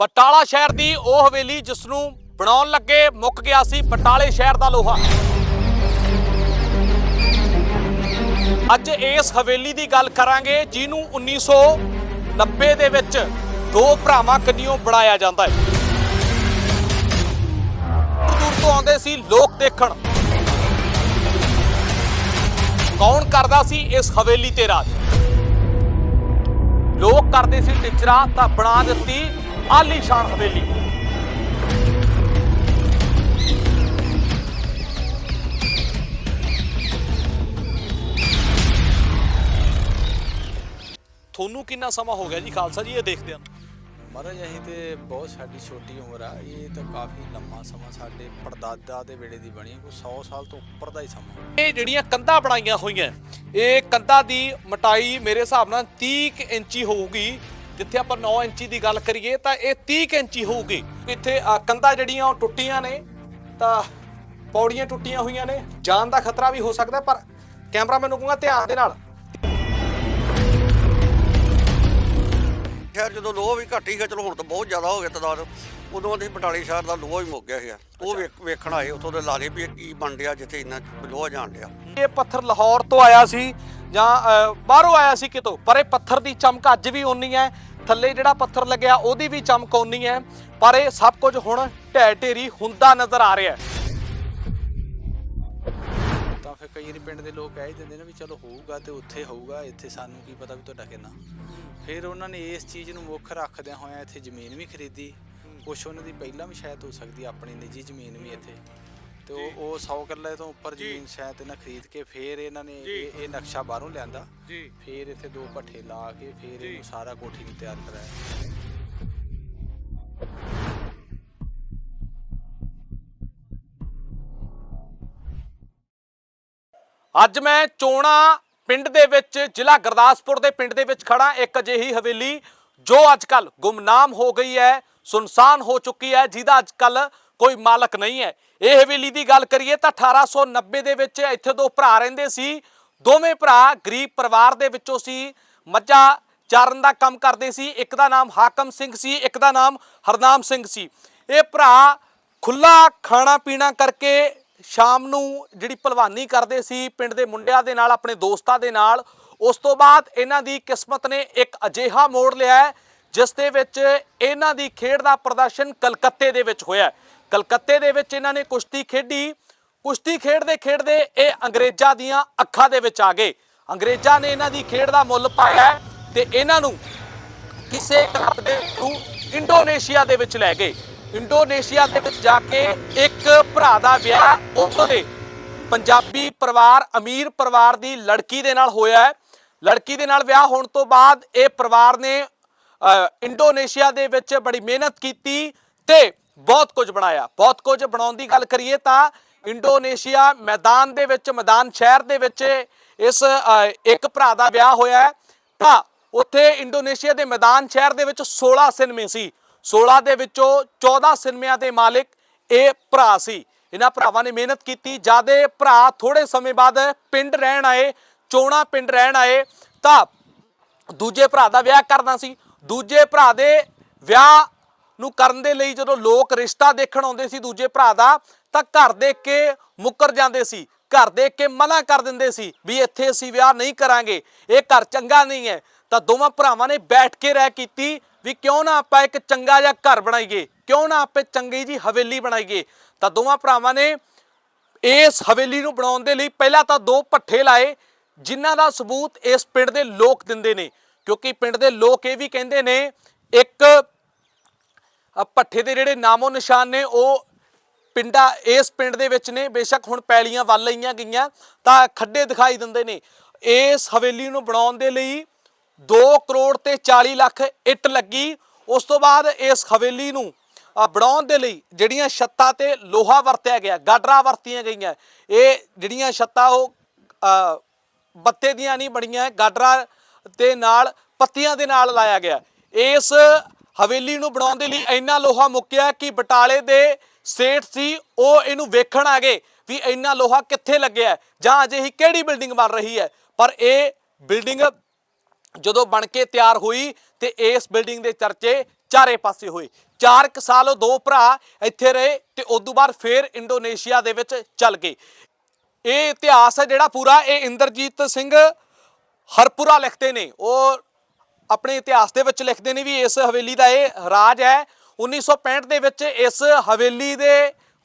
ਬਟਾਲਾ ਸ਼ਹਿਰ ਦੀ ਉਹ ਹਵੇਲੀ ਜਿਸ ਨੂੰ ਬਣਾਉਣ ਲੱਗੇ ਮੁੱਕ ਗਿਆ ਸੀ ਬਟਾਲੇ ਸ਼ਹਿਰ ਦਾ ਲੋਹਾ। ਅੱਜ ਇਸ ਹਵੇਲੀ ਦੀ ਗੱਲ ਕਰਾਂਗੇ, ਜਿਹਨੂੰ 1990 ਦੇ ਵਿੱਚ ਦੋ ਭਰਾਵਾਂ ਕੰਨਿਓ ਬਣਾਇਆ ਜਾਂਦਾ ਹੈ। ਦੂਰ ਦੂਰ ਤੋਂ ਆਉਂਦੇ ਸੀ ਲੋਕ ਦੇਖਣ। ਕੌਣ ਕਰਦਾ ਸੀ ਇਸ ਹਵੇਲੀ ਤੇ ਰਾਜ? ਲੋਕ ਕਰਦੇ ਸੀ ਟਿਚਰਾ ਤਾਂ ਬਣਾ ਦਿੱਤੀ ਆਲੀਸ਼ਾਨ ਹਵੇਲੀ। ਤੁਹਾਨੂੰ ਕਿੰਨਾ ਸਮਾਂ ਹੋ ਗਿਆ ਜੀ ਖਾਲਸਾ ਜੀ ਇਹ ਦੇਖਦੇ ਆ ਮਹਾਰਾਜ ਅਸੀਂ ਤੇ ਬਹੁਤ ਸਾਡੀ ਛੋਟੀ ਉਮਰ ਆ। ਇਹ ਤਾਂ ਕਾਫੀ ਲੰਮਾ ਸਮਾਂ ਸਾਡੇ ਪੜਦਾਦਾ ਦੇ ਵੇਲੇ ਦੀ ਬਣੀ ਕੋਈ 100 ਸਾਲ ਤੋਂ ਉੱਪਰ ਦਾ ਹੀ ਸਮਾਂ ਇਹ ਜਿਹੜੀਆਂ ਕੰਧਾਂ ਬਣਾਈਆਂ ਹੋਈਆਂ ਇਹ ਕੰਧਾਂ ਦੀ ਮਟਾਈ ਮੇਰੇ ਹਿਸਾਬ ਨਾਲ 30 ਕੁ ਇੰਚੀ ਹੋਊਗੀ। ਜਿੱਥੇ ਆਪਾਂ 9 ਇੰਚੀ ਦੀ ਗੱਲ ਕਰੀਏ ਤਾਂ ਇਹ 30 ਕੁ ਇੰਚੀ ਹੋਊਗੀ। ਇੱਥੇ ਕੰਧਾਂ ਜਿਹੜੀਆਂ ਉਹ ਟੁੱਟੀਆਂ ਨੇ ਤਾਂ ਪੌੜੀਆਂ ਟੁੱਟੀਆਂ ਹੋਈਆਂ ਨੇ। ਜਾਨ ਦਾ ਖਤਰਾ ਵੀ ਹੋ ਸਕਦਾ ਪਰ ਕੈਮਰਾ ਮੈਨੂੰ ਕਹੂੰਗਾ ਧਿਆਨ ਦੇ ਨਾਲ। ਸ਼ਹਿਰ ਜਦੋਂ ਲੋਹਾ ਵੀ ਘੱਟ ਹੀ ਗਿਆ ਚਲੋ ਹੁਣ ਤਾਂ ਬਹੁਤ ਜ਼ਿਆਦਾ ਹੋ ਗਿਆ ਤਦਾਦ। ਉਦੋਂ ਅਸੀਂ ਬਟਾਲੇ ਸ਼ਹਿਰ ਦਾ ਲੋਹਾ ਹੀ ਮੁੱਕ ਗਿਆ ਸੀਗਾ। ਉਹ ਵੇਖ- ਵੇਖਣ ਆਏ ਉੱਥੋਂ ਦੇ ਲਾਲੇ ਵੀ ਕੀ ਬਣ ਰਿਹਾ ਜਿੱਥੇ ਇੰਨਾ ਲੋਹਾ ਜਾਣ ਡਿਆ ਇਹ ਪੱਥਰ ਲਾਹੌਰ ਤੋਂ ਆਇਆ ਸੀ। ਜਾਂ ਬਾਹਰੋਂ ਆਇਆ ਸੀ ਕਿਤੋਂ, ਪਰ ਇਹ ਪੱਥਰ ਦੀ ਚਮਕ ਅੱਜ ਵੀ ਓਨੀ ਹੈ। ਥੱਲੇ ਜਿਹੜਾ ਪੱਥਰ ਲੱਗਿਆ, ਉਹਦੀ ਵੀ ਚਮਕ ਓਨੀ ਹੈ, ਪਰ ਇਹ ਸਭ ਕੁਝ ਹੁਣ ਢਹਿ ਢੇਰੀ ਹੁੰਦਾ ਨਜ਼ਰ ਆ ਰਿਹਾ ਹੈ। ਤਾਂ ਫਿਰ ਕਈ ਵਾਰੀ ਪਿੰਡ ਦੇ ਲੋਕ ਕਹਿ ਹੀ ਦਿੰਦੇ ਨੇ ਵੀ ਚਲੋ ਹੋਊਗਾ ਤੇ ਉੱਥੇ ਹੋਊਗਾ, ਇੱਥੇ ਸਾਨੂੰ ਕੀ ਪਤਾ ਵੀ ਤੁਹਾਡਾ ਕਿੰਨਾ। ਫਿਰ ਉਹਨਾਂ ਨੇ ਇਸ ਚੀਜ਼ ਨੂੰ ਮੁੱਖ ਰੱਖਦਿਆਂ ਹੋਇਆਂ ਇੱਥੇ ਜ਼ਮੀਨ ਵੀ ਖਰੀਦੀ। ਕੁਛ ਉਹਨਾਂ ਦੀ ਪਹਿਲਾਂ ਵੀ ਸ਼ਾਇਦ ਹੋ ਸਕਦੀ, ਆਪਣੀ ਨਿੱਜੀ ਜ਼ਮੀਨ ਵੀ ਇੱਥੇ। ਤੇ ਉਹ ਉਹ 100 ਕਿੱਲੇ ਤੋਂ ਉੱਪਰ ਜ਼ਮੀਨ ਸ਼ਾਇਦ ਇਹਨਾਂ ਖਰੀਦ ਕੇ ਫਿਰ ਇਹਨਾਂ ਨੇ ਇਹ ਇਹ ਨਕਸ਼ਾ ਬਾਹਰੋਂ ਲਿਆਂਦਾ। ਜੀ। ਫਿਰ ਇੱਥੇ ਦੋ ਪੱਠੇ ਲਾ ਕੇ ਫਿਰ ਇਹਨੂੰ ਸਾਰਾ ਕੋਠੀ ਨੂੰ ਤਿਆਰ ਕਰਾਇਆ। ਅੱਜ ਮੈਂ ਚੋਣਾ ਪਿੰਡ ਦੇ ਵਿੱਚ ਜ਼ਿਲ੍ਹਾ ਗੁਰਦਾਸਪੁਰ ਦੇ ਪਿੰਡ ਦੇ ਵਿੱਚ ਖੜਾ ਇੱਕ ਅਜਿਹੀ ਹਵੇਲੀ ਜੋ ਅੱਜ ਕੱਲ ਗੁੰਮਨਾਮ ਹੋ ਗਈ ਹੈ ਸੁਨਸਾਨ ਹੋ ਚੁੱਕੀ ਹੈ ਜਿਹਦਾ ਅੱਜ ਕੱਲ ਕੋਈ ਮਾਲਕ ਨਹੀਂ ਹੈ। ਇਹ ਹਵੇਲੀ ਦੀ ਗੱਲ ਕਰੀਏ ਤਾਂ 1890 ਦੇ ਵਿੱਚ ਇੱਥੇ ਦੋ ਭਰਾ ਰਹਿੰਦੇ ਸੀ। ਦੋਵੇਂ ਭਰਾ ਗਰੀਬ ਪਰਿਵਾਰ ਦੇ ਵਿੱਚੋਂ ਸੀ। ਮੱਝਾਂ ਚਾਰਨ ਦਾ ਕੰਮ ਕਰਦੇ ਸੀ। ਇੱਕ ਦਾ ਨਾਮ ਹਾਕਮ ਸਿੰਘ ਸੀ, ਇੱਕ ਦਾ ਨਾਮ ਹਰਨਾਮ ਸਿੰਘ ਸੀ। ਇਹ ਭਰਾ ਖੁੱਲਾ ਖਾਣਾ ਪੀਣਾ ਕਰਕੇ ਸ਼ਾਮ ਨੂੰ ਜਿਹੜੀ ਭਲਵਾਨੀ ਕਰਦੇ ਸੀ, ਪਿੰਡ ਦੇ ਮੁੰਡਿਆਂ ਦੇ ਨਾਲ, ਆਪਣੇ ਦੋਸਤਾਂ ਦੇ ਨਾਲ, ਉਸ ਤੋਂ ਬਾਅਦ ਇਹਨਾਂ ਦੀ ਕਿਸਮਤ ਨੇ ਇੱਕ ਅਜੀਹਾ ਮੋੜ ਲਿਆ ਜਿਸ ਦੇ ਵਿੱਚ ਇਹਨਾਂ ਦੀ ਖੇਡ ਦਾ ਪ੍ਰਦਰਸ਼ਨ ਕਲਕੱਤੇ ਦੇ ਵਿੱਚ ਹੋਇਆ ਕਲਕੱਤੇ ਦੇ ਵਿੱਚ ਇਹਨਾਂ ਨੇ ਕੁਸ਼ਤੀ ਖੇਡੀ। ਕੁਸ਼ਤੀ ਖੇਡਦੇ ਖੇਡਦੇ ਇਹ ਅੰਗਰੇਜ਼ਾਂ ਦੀਆਂ ਅੱਖਾਂ ਦੇ ਵਿੱਚ ਆ ਗਏ। ਅੰਗਰੇਜ਼ਾਂ ਨੇ ਇਹਨਾਂ ਦੀ ਖੇਡ ਦਾ ਮੁੱਲ ਪਾਇਆ ਹੈ ਤੇ ਇਹਨਾਂ ਨੂੰ ਕਿਸੇ ਕਲੱਬ ਦੇ ਥਰੂ ਇੰਡੋਨੇਸ਼ੀਆ ਦੇ ਵਿੱਚ ਲੈ ਗਏ। ਇੰਡੋਨੇਸ਼ੀਆ ਦੇ ਵਿੱਚ ਜਾ ਕੇ ਇੱਕ ਭਰਾ ਦਾ ਵਿਆਹ ਉੱਥੋਂ ਦੇ ਪੰਜਾਬੀ ਪਰਿਵਾਰ, ਅਮੀਰ ਪਰਿਵਾਰ ਦੀ ਲੜਕੀ ਦੇ ਨਾਲ ਹੋਇਆ ਹੈ। ਲੜਕੀ ਦੇ ਨਾਲ ਵਿਆਹ ਹੋਣ ਤੋਂ ਬਾਅਦ ਇਹ ਪਰਿਵਾਰ ਨੇ ਇੰਡੋਨੇਸ਼ੀਆ ਦੇ ਵਿੱਚ ਬੜੀ ਮਿਹਨਤ ਕੀਤੀ ਤੇ ਬਹੁਤ ਕੁਝ ਬਣਾਇਆ। ਬਹੁਤ ਕੁਝ ਬਣਾਉਣ ਦੀ ਗੱਲ ਕਰੀਏ ਤਾਂ ਇੰਡੋਨੇਸ਼ੀਆ ਮੈਦਾਨ ਦੇ ਵਿੱਚ, ਮੈਦਾਨ ਸ਼ਹਿਰ ਦੇ ਵਿੱਚ ਇਸ ਇੱਕ ਭਰਾ ਦਾ ਵਿਆਹ ਹੋਇਆ ਹੈ। ਤਾਂ ਉੱਥੇ ਇੰਡੋਨੇਸ਼ੀਆ ਦੇ ਮੈਦਾਨ ਸ਼ਹਿਰ ਦੇ ਵਿੱਚ 16 ਸਿਨੇਮੇ ਸੀ। 16 ਦੇ ਵਿੱਚੋਂ 14 ਸਿਨੇਮਿਆਂ ਦੇ ਮਾਲਿਕ ਇਹ ਭਰਾ ਸੀ। ਇਹਨਾਂ ਭਰਾਵਾਂ ਨੇ ਮਿਹਨਤ ਕੀਤੀ। ਜਿਆਦੇ ਭਰਾ ਥੋੜੇ ਸਮੇਂ ਬਾਅਦ ਪਿੰਡ ਰਹਿਣ ਆਏ, ਚੋਣਾ ਪਿੰਡ ਰਹਿਣ ਆਏ। ਤਾਂ ਦੂਜੇ ਭਰਾ ਦਾ ਵਿਆਹ ਕਰਨਾ ਸੀ। ਦੂਜੇ ਭਰਾ ਦੇ ਵਿਆਹ ਨੂੰ ਕਰਨ ਦੇ ਲਈ ਜਦੋਂ ਲੋਕ ਰਿਸ਼ਤਾ ਦੇਖਣ ਆਉਂਦੇ ਸੀ ਦੂਜੇ ਭਰਾ ਦਾ, ਤਾਂ ਘਰ ਦੇਖ ਕੇ ਮੁੱਕਰ ਜਾਂਦੇ ਸੀ। ਘਰ ਦੇਖ ਕੇ ਮਨਾ ਕਰ ਦਿੰਦੇ ਸੀ ਵੀ ਇੱਥੇ ਅਸੀਂ ਵਿਆਹ ਨਹੀਂ ਕਰਾਂਗੇ, ਇਹ ਘਰ ਚੰਗਾ ਨਹੀਂ ਹੈ। ਤਾਂ ਦੋਵਾਂ ਭਰਾਵਾਂ ਨੇ ਬੈਠ ਕੇ ਰਹਿ ਕੀਤੀ ਵੀ ਕਿਉਂ ਨਾ ਆਪਾਂ ਇੱਕ ਚੰਗਾ ਜਿਹਾ ਘਰ ਬਣਾਈਏ, ਕਿਉਂ ਨਾ ਆਪੇ ਚੰਗੀ ਜੀ ਹਵੇਲੀ ਬਣਾਈਏ। ਤਾਂ ਦੋਵਾਂ ਭਰਾਵਾਂ ਨੇ ਇਸ ਹਵੇਲੀ ਨੂੰ ਬਣਾਉਣ ਦੇ ਲਈ ਪਹਿਲਾਂ ਤਾਂ ਦੋ ਪੱਠੇ ਲਾਏ, ਜਿਨ੍ਹਾਂ ਦਾ ਸਬੂਤ ਇਸ ਪਿੰਡ ਦੇ ਲੋਕ ਦਿੰਦੇ ਨੇ। ਕਿਉਂਕਿ ਪਿੰਡ ਦੇ ਲੋਕ ਇਹ ਵੀ ਕਹਿੰਦੇ ਨੇ, ਇੱਕ ਅ, ਭੱਠੇ ਦੇ ਜਿਹੜੇ ਨਾਮੋ ਨਿਸ਼ਾਨ ਨੇ ਉਹ ਪਿੰਡਾ ਇਸ ਪਿੰਡ ਦੇ ਵਿੱਚ ਨੇ। ਬੇਸ਼ੱਕ ਹੁਣ ਪੈਲੀਆਂ ਵੱਲ ਲਈਆਂ ਗਈਆਂ ਤਾਂ ਖੱਡੇ ਦਿਖਾਈ ਦਿੰਦੇ ਨੇ। ਇਸ ਹਵੇਲੀ ਨੂੰ ਬਣਾਉਣ ਦੇ ਲਈ 2 ਕਰੋੜ ਤੇ 40 ਲੱਖ ਇੱਟ ਲੱਗੀ। ਉਸ ਤੋਂ ਬਾਅਦ ਇਸ ਹਵੇਲੀ ਨੂੰ ਬਣਾਉਣ ਦੇ ਲਈ ਜਿਹੜੀਆਂ ਛੱਤਾਂ ਤੇ ਲੋਹਾ ਵਰਤਿਆ ਗਿਆ ਗਾਡਰਾਂ ਵਰਤੀਆਂ ਗਈਆਂ ਇਹ ਜਿਹੜੀਆਂ ਛੱਤਾਂ ਉਹ ਬੱਤੇ ਦੀਆਂ ਨਹੀਂ ਬਣੀਆਂ ਗਾਡਰਾਂ ਦੇ ਨਾਲ ਪੱਤੀਆਂ ਦੇ ਨਾਲ ਲਾਇਆ ਗਿਆ। ਇਸ ਹਵੇਲੀ ਨੂੰ ਬਣਾਉਣ ਦੇ ਲਈ ਇੰਨਾ ਲੋਹਾ ਮੁੱਕਿਆ ਕਿ ਬਟਾਲੇ ਦੇ ਸੇਠ ਸੀ, ਉਹ ਇਹਨੂੰ ਵੇਖਣ ਆ ਗਏ ਵੀ ਇੰਨਾ ਲੋਹਾ ਕਿੱਥੇ ਲੱਗਿਆ ਹੈ, ਜਾਂ ਅਜਿਹੀ ਕਿਹੜੀ ਬਿਲਡਿੰਗ ਬਣ ਰਹੀ ਹੈ। ਪਰ ਇਹ ਬਿਲਡਿੰਗ ਜਦੋਂ ਬਣ ਕੇ ਤਿਆਰ ਹੋਈ ਤੇ ਇਸ ਬਿਲਡਿੰਗ ਦੇ ਚਰਚੇ ਚਾਰੇ ਪਾਸੇ ਹੋਏ। ਚਾਰ ਕੁ ਸਾਲ ਉਹ ਦੋ ਭਰਾ ਇੱਥੇ ਰਹੇ ਤੇ ਤੋਂ ਬਾਅਦ ਫੇਰ ਇੰਡੋਨੇਸ਼ੀਆ ਦੇ ਵਿੱਚ ਚੱਲ ਗਏ। ਇਹ ਇਤਿਹਾਸ ਹੈ ਜਿਹੜਾ ਪੂਰਾ, ਇਹ ਇੰਦਰਜੀਤ ਸਿੰਘ ਹਰਪੁਰਾ ਲਿਖਦੇ ਨੇ। ਉਹ ਆਪਣੇ ਇਤਿਹਾਸ ਦੇ ਵਿੱਚ ਲਿਖਦੇ ਨੇ ਵੀ ਇਸ ਹਵੇਲੀ ਦਾ ਇਹ ਰਾਜ ਹੈ। 1965 ਦੇ ਵਿੱਚ ਇਸ ਹਵੇਲੀ ਦੇ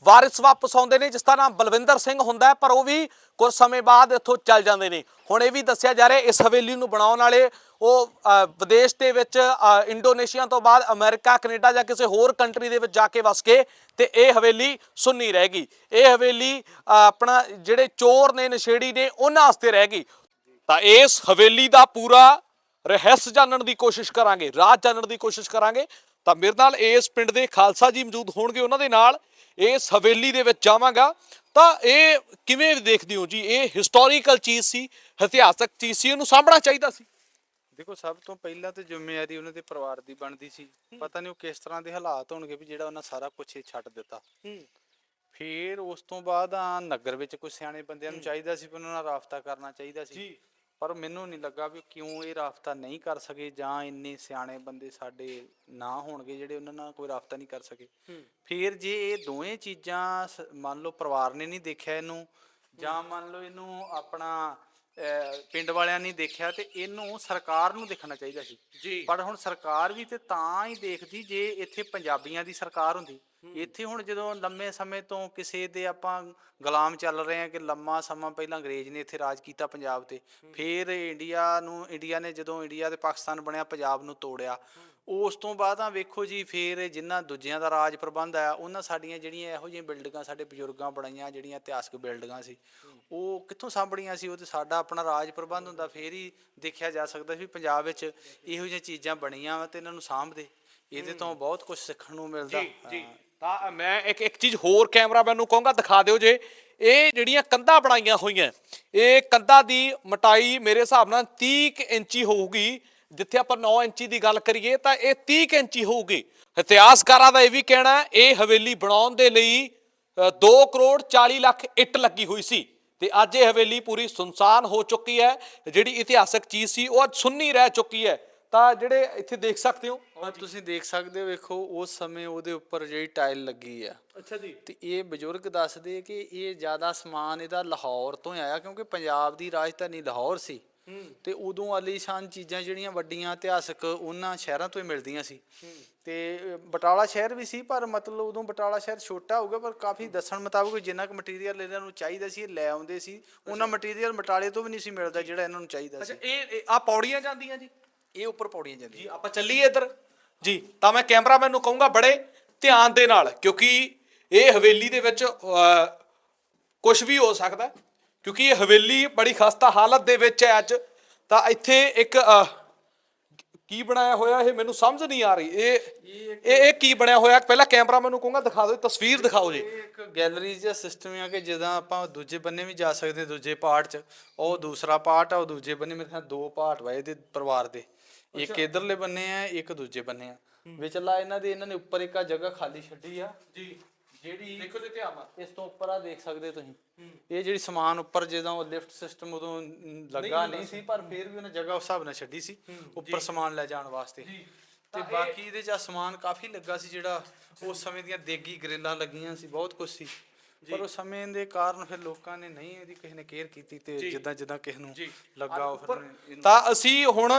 ਵਾਰਿਸ ਵਾਪਸ ਆਉਂਦੇ ਨੇ, ਜਿਸ ਦਾ ਨਾਮ ਬਲਵਿੰਦਰ ਸਿੰਘ ਹੁੰਦਾ ਪਰ ਉਹ ਵੀ ਕੁਝ ਸਮੇਂ ਬਾਅਦ ਇੱਥੋਂ ਚੱਲ ਜਾਂਦੇ ਨੇ। ਹੁਣ ਇਹ ਵੀ ਦੱਸਿਆ ਜਾ ਰਿਹਾ, ਇਸ ਹਵੇਲੀ ਨੂੰ ਬਣਾਉਣ ਵਾਲੇ ਉਹ ਵਿਦੇਸ਼ ਦੇ ਵਿੱਚ ਇੰਡੋਨੇਸ਼ੀਆ ਤੋਂ ਬਾਅਦ ਅਮਰੀਕਾ, ਕੈਨੇਡਾ ਜਾਂ ਕਿਸੇ ਹੋਰ ਕੰਟਰੀ ਦੇ ਵਿੱਚ ਜਾ ਕੇ ਵਸ ਕੇ ਤੇ ਇਹ ਹਵੇਲੀ ਸੁੰਨੀ ਗਈ। ਇਹ ਹਵੇਲੀ ਆਪਣਾ ਜਿਹੜੇ ਚੋਰ ਨੇ, ਨਸ਼ੇੜੀ ਨੇ, ਉਹਨਾਂ ਵਾਸਤੇ ਰਹਿ ਗਈ। ਤਾਂ ਇਸ ਹਵੇਲੀ ਦਾ ਪੂਰਾ ਰਹੱਸ ਜਾਣਨ ਦੀ ਕੋਸ਼ਿਸ਼ ਕਰਾਂਗੇ ਰਾਜ ਜਾਣਨ ਦੀ ਕੋਸ਼ਿਸ਼ ਕਰਾਂਗੇ ਤਾਂ ਮੇਰੇ ਨਾਲ ਇਸ ਪਿੰਡ ਦੇ ਖਾਲਸਾ ਜੀ ਮੌਜੂਦ ਹੋਣਗੇ ਉਹਨਾਂ ਦੇ ਨਾਲ ਇਸ ਹਵੇਲੀ ਦੇ ਵਿੱਚ ਜਾਵਾਂਗਾ। ਤਾਂ ਇਹ ਕਿਵੇਂ ਦੇਖਦੇ ਹੋ ਜੀ? ਇਹ ਹਿਸਟੋਰੀਕਲ ਚੀਜ਼ ਸੀ ਇਤਿਹਾਸਕ ਚੀਜ਼ ਸੀ ਉਹਨੂੰ ਸਾਂਭਣਾ ਚਾਹੀਦਾ ਸੀ? ਦੇਖੋ ਸਭ ਤੋਂ ਪਹਿਲਾਂ ਤੇ ਜ਼ਿੰਮੇਵਾਰੀ ਉਹਨਾਂ ਦੇ ਪਰਿਵਾਰ ਦੀ ਬਣਦੀ ਸੀ। ਪਤਾ ਨਹੀਂ ਉਹ ਕਿਸ ਤਰ੍ਹਾਂ ਦੇ ਹਾਲਾਤ ਹੋਣਗੇ ਵੀ ਜਿਹੜਾ ਉਹਨਾਂ ਸਾਰਾ ਕੁਝ ਹੀ ਛੱਡ ਦਿੱਤਾ। ਫਿਰ ਉਸ ਤੋਂ ਬਾਅਦ ਆ ਨਗਰ ਵਿੱਚ ਕੁਝ ਸਿਆਣੇ ਬੰਦਿਆਂ ਨੂੰ ਚਾਹੀਦਾ ਸੀ ਵੀ ਉਹਨਾਂ ਨਾਲ ਰਾਬਤਾ ਕਰਨਾ ਚਾਹੀਦਾ ਸੀ। ਪਰ ਮੈਨੂੰ ਨਹੀਂ ਲੱਗਾ ਵੀ ਕਿਉਂ ਇਹ ਰਾਬਤਾ ਨਹੀਂ ਕਰ ਸਕੇ ਜਾਂ ਇੰਨੇ ਸਿਆਣੇ ਬੰਦੇ ਸਾਡੇ ਨਾ ਹੋਣਗੇ ਜਿਹੜੇ ਉਹਨਾਂ ਨਾਲ ਕੋਈ ਰਾਬਤਾ ਨਹੀਂ ਕਰ ਸਕੇ। ਫਿਰ ਜੇ ਇਹ ਦੋਵੇਂ ਚੀਜ਼ਾਂ ਮੰਨ ਲਓ ਪਰਿਵਾਰ ਨੇ ਨਹੀਂ ਦੇਖਿਆ ਇਹਨੂੰ ਜਾਂ ਮੰਨ ਲਓ ਇਹਨੂੰ ਆਪਣਾ ਪਿੰਡ ਵਾਲਿਆਂ ਨੇ ਦੇਖਿਆ ਤੇ ਇਹਨੂੰ ਸਰਕਾਰ ਨੂੰ ਦੇਖਣਾ ਚਾਹੀਦਾ ਸੀ। ਪਰ ਹੁਣ ਸਰਕਾਰ ਵੀ ਤੇ ਤਾਂ ਹੀ ਦੇਖਦੀ ਜੇ ਇੱਥੇ ਪੰਜਾਬੀਆਂ ਦੀ ਸਰਕਾਰ ਹੁੰਦੀ। ਇੱਥੇ ਹੁਣ ਜਦੋਂ ਲੰਮੇ ਸਮੇਂ ਤੋਂ ਕਿਸੇ ਦੇ ਆਪਾਂ ਗੁਲਾਮ ਚੱਲ ਰਹੇ ਹਾਂ ਕਿ ਲੰਮਾ ਸਮਾਂ ਪਹਿਲਾਂ ਅੰਗਰੇਜ਼ ਨੇ ਇੱਥੇ ਰਾਜ ਕੀਤਾ ਪੰਜਾਬ ਤੇ ਫਿਰ ਇੰਡੀਆ ਨੂੰ ਇੰਡੀਆ ਨੇ ਜਦੋਂ ਇੰਡੀਆ ਤੇ ਪਾਕਿਸਤਾਨ ਬਣਿਆ ਪੰਜਾਬ ਨੂੰ ਤੋੜਿਆ। ਉਸ ਤੋਂ ਬਾਅਦ ਆ ਵੇਖੋ ਜੀ ਫਿਰ ਜਿਨ੍ਹਾਂ ਦੂਜਿਆਂ ਦਾ ਰਾਜ ਪ੍ਰਬੰਧ ਆਇਆ ਉਹਨਾਂ ਸਾਡੀਆਂ ਜਿਹੜੀਆਂ ਇਹੋ ਜਿਹੀਆਂ ਬਿਲਡਿੰਗਾਂ ਸਾਡੇ ਬਜ਼ੁਰਗਾਂ ਬਣਾਈਆਂ ਜਿਹੜੀਆਂ ਇਤਿਹਾਸਕ ਬਿਲਡਿੰਗਾਂ ਸੀ ਉਹ ਕਿੱਥੋਂ ਸਾਂਭਣੀਆਂ ਸੀ? ਉਹ ਤੇ ਸਾਡਾ ਆਪਣਾ ਰਾਜ ਪ੍ਰਬੰਧ ਹੁੰਦਾ ਫੇਰ ਹੀ ਦੇਖਿਆ ਜਾ ਸਕਦਾ ਸੀ ਵੀ ਪੰਜਾਬ ਵਿੱਚ ਇਹੋ ਜਿਹੀਆਂ ਚੀਜ਼ਾਂ ਬਣੀਆਂ ਵਾ ਤੇ ਇਹਨਾਂ ਨੂੰ ਸਾਂਭਦੇ ਇਹਦੇ ਤੋਂ ਬਹੁਤ ਕੁਝ ਸਿੱਖਣ ਨੂੰ ਮਿਲਦਾ। ਜੀ ਜੀ। ਤਾਂ ਮੈਂ ਇੱਕ ਇੱਕ ਚੀਜ਼ ਹੋਰ ਕੈਮਰਾਮੈਨ ਨੂੰ ਕਹੂੰਗਾ, ਦਿਖਾ ਦਿਓ ਜੇ। ਇਹ ਜਿਹੜੀਆਂ ਕੰਧਾਂ ਬਣਾਈਆਂ ਹੋਈਆਂ, ਇਹ ਕੰਧਾਂ ਦੀ ਮਟਾਈ ਮੇਰੇ ਹਿਸਾਬ ਨਾਲ 30 ਕੁ ਇੰਚੀ ਹੋਊਗੀ। ਜਿੱਥੇ ਆਪਾਂ 9 ਇੰਚੀ ਦੀ ਗੱਲ ਕਰੀਏ, ਤਾਂ ਇਹ 30 ਕੁ ਇੰਚੀ ਹੋਊਗੀ। ਇਤਿਹਾਸਕਾਰਾਂ ਦਾ ਇਹ ਵੀ ਕਹਿਣਾ ਇਹ ਹਵੇਲੀ ਬਣਾਉਣ ਦੇ ਲਈ 2 ਕਰੋੜ 40 ਲੱਖ ਇੱਟ ਲੱਗੀ ਹੋਈ ਸੀ। ਤੇ ਅੱਜ ਇਹ ਹਵੇਲੀ ਪੂਰੀ ਸੁਨਸਾਨ ਹੋ ਚੁੱਕੀ ਹੈ। ਜਿਹੜੀ ਇਤਿਹਾਸਕ ਚੀਜ਼ ਸੀ, ਉਹ ਅੱਜ ਸੁੰਨੀ ਰਹਿ ਚੁੱਕੀ ਹੈ। ਤਾਂ ਜਿਹੜੇ ਇੱਥੇ ਦੇਖ ਸਕਦੇ ਹੋ। ਔਰ ਤੁਸੀਂ ਦੇਖ ਸਕਦੇ ਹੋ ਵੇਖੋ ਉਸ ਸਮੇਂ ਉਹਦੇ ਉੱਪਰ ਜਿਹੜੀ ਟਾਇਲ ਲੱਗੀ ਆ। ਅੱਛਾ ਜੀ। ਤੇ ਇਹ ਬਜ਼ੁਰਗ ਦੱਸਦੇ ਕਿ ਇਹ ਜ਼ਿਆਦਾ ਸਮਾਨ ਇਹਦਾ ਲਾਹੌਰ ਤੋਂ ਹੀ ਆਇਆ ਕਿਉਂਕਿ ਪੰਜਾਬ ਦੀ ਰਾਜਧਾਨੀ ਲਾਹੌਰ ਸੀ। ਤੇ ਉਦੋਂ ਆਲੀਸ਼ਾਨ ਚੀਜ਼ਾਂ ਜਿਹੜੀਆਂ ਵੱਡੀਆਂ ਇਤਿਹਾਸਕ ਉਹਨਾਂ ਸ਼ਹਿਰਾਂ ਤੋਂ ਹੀ ਮਿਲਦੀਆਂ ਸੀ। ਤੇ ਬਟਾਲਾ ਸ਼ਹਿਰ ਵੀ ਸੀ ਪਰ ਮਤਲਬ ਉਦੋਂ ਬਟਾਲਾ ਸ਼ਹਿਰ ਛੋਟਾ ਹੋਊਗਾ ਪਰ ਕਾਫੀ ਦੱਸਣ ਮੁਤਾਬਕ ਜਿੰਨਾ ਕੁ ਮਟੀਰੀਅਲ ਇਹਨਾਂ ਨੂੰ ਚਾਹੀਦਾ ਸੀ ਇਹ ਲੈ ਆਉਂਦੇ ਸੀ। ਉਹਨਾਂ ਮਟੀਰੀਅਲ ਬਟਾਲੇ ਤੋਂ ਵੀ ਨਹੀਂ ਸੀ ਮਿਲਦਾ ਜਿਹੜਾ ਇਹਨਾਂ ਨੂੰ ਚਾਹੀਦਾ ਅੱਛਾ ਸੀ। ਇਹ ਆ ਪੌੜੀਆਂ ਜਾਂਦੀਆਂ ਜੀ? ਇਹ ਉੱਪਰ ਪੌੜੀਆਂ ਜਾਂਦੀਆਂ। ਜੀ ਆਪਾਂ ਚੱਲੀਏ ਇੱਧਰ। ਜੀ ਤਾਂ ਮੈਂ ਕੈਮਰਾਮੈਨ ਨੂੰ ਕਹੂੰਗਾ ਬੜੇ ਧਿਆਨ ਦੇ ਨਾਲ ਕਿਉਂਕਿ ਇਹ ਹਵੇਲੀ ਦੇ ਵਿੱਚ ਕੁਝ ਵੀ ਹੋ ਸਕਦਾ ਕਿਉਂਕਿ ਇਹ ਹਵੇਲੀ ਬੜੀ ਖਸਤਾ ਹਾਲਤ ਦੇ ਵਿੱਚ ਹੈ ਅੱਜ। ਤਾਂ ਇੱਥੇ ਇੱਕ ਕੀ ਬਣਾਇਆ ਹੋਇਆ ਇਹ ਮੈਨੂੰ ਸਮਝ ਨਹੀਂ ਆ ਰਹੀ। ਇਹ ਇਹ ਇਹ ਕੀ ਬਣਿਆ ਹੋਇਆ? ਪਹਿਲਾਂ ਕੈਮਰਾਮੈਨ ਨੂੰ ਕਹੂੰਗਾ ਦਿਖਾ ਦਿਓ ਤਸਵੀਰ ਦਿਖਾਓ ਜੀ। ਇਹ ਇੱਕ ਗੈਲਰੀ ਜਿਹਾ ਸਿਸਟਮ ਹੈ ਕਿ ਜਿੱਦਾਂ ਆਪਾਂ ਦੂਜੇ ਬੰਨੇ ਵੀ ਜਾ ਸਕਦੇ ਦੂਜੇ ਪਾਰਟ 'ਚ ਉਹ ਦੂਸਰਾ ਪਾਰਟ ਆ ਉਹ ਦੂਜੇ ਬੰਨੇ ਮੇਰੇ ਖਿਆਲ ਦੋ ਪਾਰਟ ਵਾ ਇਹਦੇ ਪਰਿਵਾਰ ਦੇ। ਇੱਕ ਇਧਰਲੇ ਬੰਨੇ ਆ ਇੱਕ ਦੂਜੇ ਬੰਨੇ ਆ। ਵਿਚਲਾ ਇਹਨਾਂ ਦੇ ਇਹਨਾਂ ਨੇ ਉੱਪਰ ਇੱਕ ਆ ਜਗ੍ਹਾ ਖਾਲੀ ਛੱਡੀ ਆ। ਜੀ। ਜਿਹੜੀ ਦੇਖੋ ਤੇ ਧਿਆਨ ਨਾਲ। ਇਸ ਤੋਂ ਉੱਪਰ ਆ ਦੇਖ ਸਕਦੇ ਤੁਸੀਂ। ਇਹ ਜਿਹੜੀ ਸਮਾਨ ਉੱਪਰ ਜਦੋਂ ਉਹ ਲਿਫਟ ਸਿਸਟਮ ਉਦੋਂ ਲੱਗਾ ਨਹੀਂ ਸੀ ਪਰ ਫਿਰ ਵੀ ਉਹਨੇ ਜਗ੍ਹਾ ਉਸ ਹਿਸਾਬ ਨਾਲ ਛੱਡੀ ਸੀ ਉੱਪਰ ਸਮਾਨ ਲੈ ਜਾਣ ਵਾਸਤੇ। ਤੇ ਬਾਕੀ ਇਹਦੇ ਚ ਸਮਾਨ ਕਾਫੀ ਲੱਗਾ ਸੀ ਜਿਹੜਾ ਉਸ ਸਮੇਂ ਦੀਆਂ ਦੇਗੀ ਗ੍ਰਿਲਾਂ ਲੱਗੀਆਂ ਸੀ ਬਹੁਤ ਕੁਝ ਸੀ। ਪਰ ਉਸ ਸਮੇਂ ਦੇ ਕਾਰਨ ਫਿਰ ਲੋਕਾਂ ਨੇ ਨਹੀਂ ਇਹਦੀ ਕਿਸੇ ਨੇ ਕੇਅਰ ਕੀਤੀ ਤੇ ਜਿੱਦਾਂ ਜਿੱਦਾਂ ਕਿਸੇ ਨੂੰ ਲੱਗਾ ਉਹ ਤਾਂ ਅਸੀਂ ਹੁਣ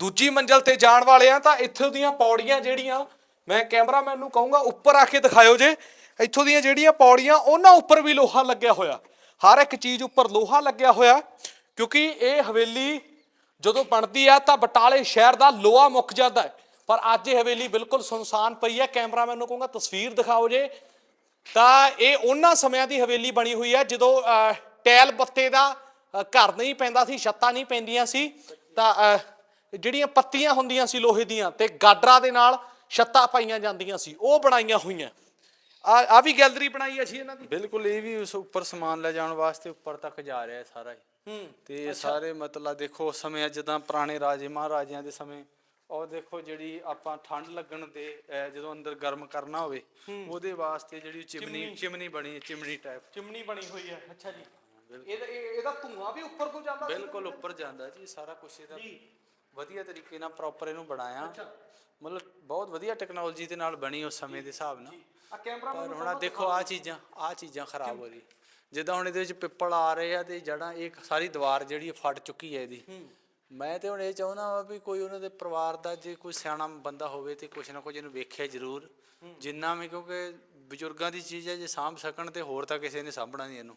ਦੂਜੀ ਮੰਜ਼ਲ ਤੇ ਜਾਣ ਵਾਲੇ ਆ, ਤਾਂ ਇੱਥੋਂ ਦੀਆਂ ਪੌੜੀਆਂ ਜਿਹੜੀਆਂ, ਮੈਂ ਕੈਮਰਾਮੈਨ ਨੂੰ ਕਹੂੰਗਾ, ਉੱਪਰ ਆ ਕੇ ਦਿਖਾਇਓ ਜੇ। ਇੱਥੋਂ ਦੀਆਂ ਜਿਹੜੀਆਂ ਪੌੜੀਆਂ, ਉਹਨਾਂ ਉੱਪਰ ਵੀ ਲੋਹਾ ਲੱਗਿਆ ਹੋਇਆ। ਹਰ ਇੱਕ ਚੀਜ਼ ਉੱਪਰ ਲੋਹਾ ਲੱਗਿਆ ਹੋਇਆ, ਕਿਉਂਕਿ ਇਹ ਹਵੇਲੀ ਜਦੋਂ ਬਣਦੀ ਆ, ਤਾਂ ਬਟਾਲੇ ਸ਼ਹਿਰ ਦਾ ਲੋਹਾ ਮੁੱਕ ਜਾਂਦਾ ਹੈ। ਪਰ ਅੱਜ ਇਹ ਹਵੇਲੀ ਬਿਲਕੁਲ ਸੁਨਸਾਨ ਪਈ ਹੈ। ਕੈਮਰਾਮੈਨ ਨੂੰ ਕਹੂੰਗਾ, ਤਸਵੀਰ ਦਿਖਾਓ ਜੇ। ਤਾਂ ਇਹ ਉਹਨਾਂ ਸਮਿਆਂ ਦੀ ਹਵੇਲੀ ਬਣੀ ਹੋਈ ਹੈ, ਜਦੋਂ ਟੈਲ ਬੱਤੇ ਦਾ ਘਰ ਨਹੀਂ ਪੈਂਦਾ ਸੀ, ਛੱਤਾਂ ਨਹੀਂ ਪੈਂਦੀਆਂ ਸੀ, ਤਾਂ ਜਿਹੜੀਆਂ ਪੱਤੀਆਂ ਹੁੰਦੀਆਂ ਸੀ ਲੋਹੇ ਦੀਆਂ ਤੇ ਗਾਡਰਾਂ ਦੇ ਨਾਲ ਛੱਤਾਂ ਪਾਈਆਂ ਜਾਂਦੀਆਂ ਸੀ ਉਹ ਬਣਾਈਆਂ ਹੋਈਆਂ। ਆ ਆ ਵੀ ਗੈਲਰੀ ਬਣਾਈ ਹੈ ਜੀ ਇਹਨਾਂ ਦੀ? ਬਿਲਕੁਲ ਇਹ ਵੀ ਉਸ ਉੱਪਰ ਸਮਾਨ ਲੈ ਜਾਣ ਵਾਸਤੇ ਉੱਪਰ ਤੱਕ ਜਾ ਰਿਹਾ ਹੈ ਸਾਰਾ ਹੀ ਹੂੰ ਤੇ ਇਹ ਸਾਰੇ ਮਤਲਬ ਦੇਖੋ ਸਮੇਂ ਜਿੱਦਾਂ ਪੁਰਾਣੇ ਰਾਜੇ ਮਹਾਰਾਜਿਆਂ ਦੇ ਸਮੇਂ। ਉਹ ਦੇਖੋ ਜਿਹੜੀ ਆਪਾਂ ਠੰਡ ਲੱਗਣ ਦੇ ਅਹ, ਜਦੋਂ ਅੰਦਰ ਗਰਮ ਕਰਨਾ ਹੋਵੇ ਉਹਦੇ ਵਾਸਤੇ ਜਿਹੜੀ ਚਿਮਨੀ ਚਿਮਨੀ। ਬਣੀ ਹੈ ਚਿਮਨੀ ਟਾਈਪ ਚਿਮਨੀ ਬਣੀ ਹੋਈ ਹੈ ਅੱਛਾ ਜੀ। ਇਹਦਾ ਇਹ- ਇਹਦਾ ਧੂਆਂ ਵੀ ਉੱਪਰ ਤੋਂ ਜਾਂਦਾ ਸੀ? ਬਿਲਕੁਲ ਉੱਪਰ ਜਾਂਦਾ ਜੀ ਸਾਰਾ ਕੁਝ ਇਹਦਾ। ਵਧੀਆ ਤਰੀਕੇ ਨਾਲ ਪ੍ਰੋਪਰ ਇਹਨੂੰ ਬਣਾਇਆ। ਮਤਲਬ ਬਹੁਤ ਵਧੀਆ ਟੈਕਨੋਲੋਜੀ ਦੇ ਨਾਲ ਬਣੀ ਉਸ ਸਮੇਂ ਦੇ ਹਿਸਾਬ ਨਾਲ। ਆ ਕੈਮਰਾ ਪਰ ਹੁਣ ਆਹ ਦੇਖੋ ਆ ਚੀਜ਼ਾਂ ਆ ਚੀਜ਼ਾਂ ਖਰਾਬ ਹੋ ਰਹੀ ਜਿੱਦਾਂ ਹੁਣ ਇਹਦੇ ਵਿੱਚ ਪਿੱਪਲ ਆ ਰਹੇ ਆ ਤੇ ਜੜਾਂ ਇਹ ਸਾਰੀ ਦੀਵਾਰ ਜਿਹੜੀ ਫਟ ਚੁੱਕੀ ਹੈ ਇਹਦੀ। ਮੈਂ ਤੇ ਹੁਣ ਇਹ ਚਾਹੁੰਦਾ ਵਾਂ ਵੀ ਕੋਈ ਉਹਨਾਂ ਦੇ ਪਰਿਵਾਰ ਦਾ ਜੇ ਕੋਈ ਸਿਆਣਾ ਬੰਦਾ ਹੋਵੇ ਤੇ ਕੁਛ ਨਾ ਕੁਛ ਇਹਨੂੰ ਵੇਖਿਆ ਜ਼ਰੂਰ। ਜਿੰਨਾ ਵੀ ਕਿਉਂਕਿ ਬਜ਼ੁਰਗਾਂ ਦੀ ਚੀਜ਼ ਹੈ ਜੇ ਸਾਂਭ ਸਕਣ ਤੇ ਹੋਰ ਤਾਂ ਕਿਸੇ ਨੇ ਸਾਂਭਣਾ ਨਹੀਂ ਇਹਨੂੰ।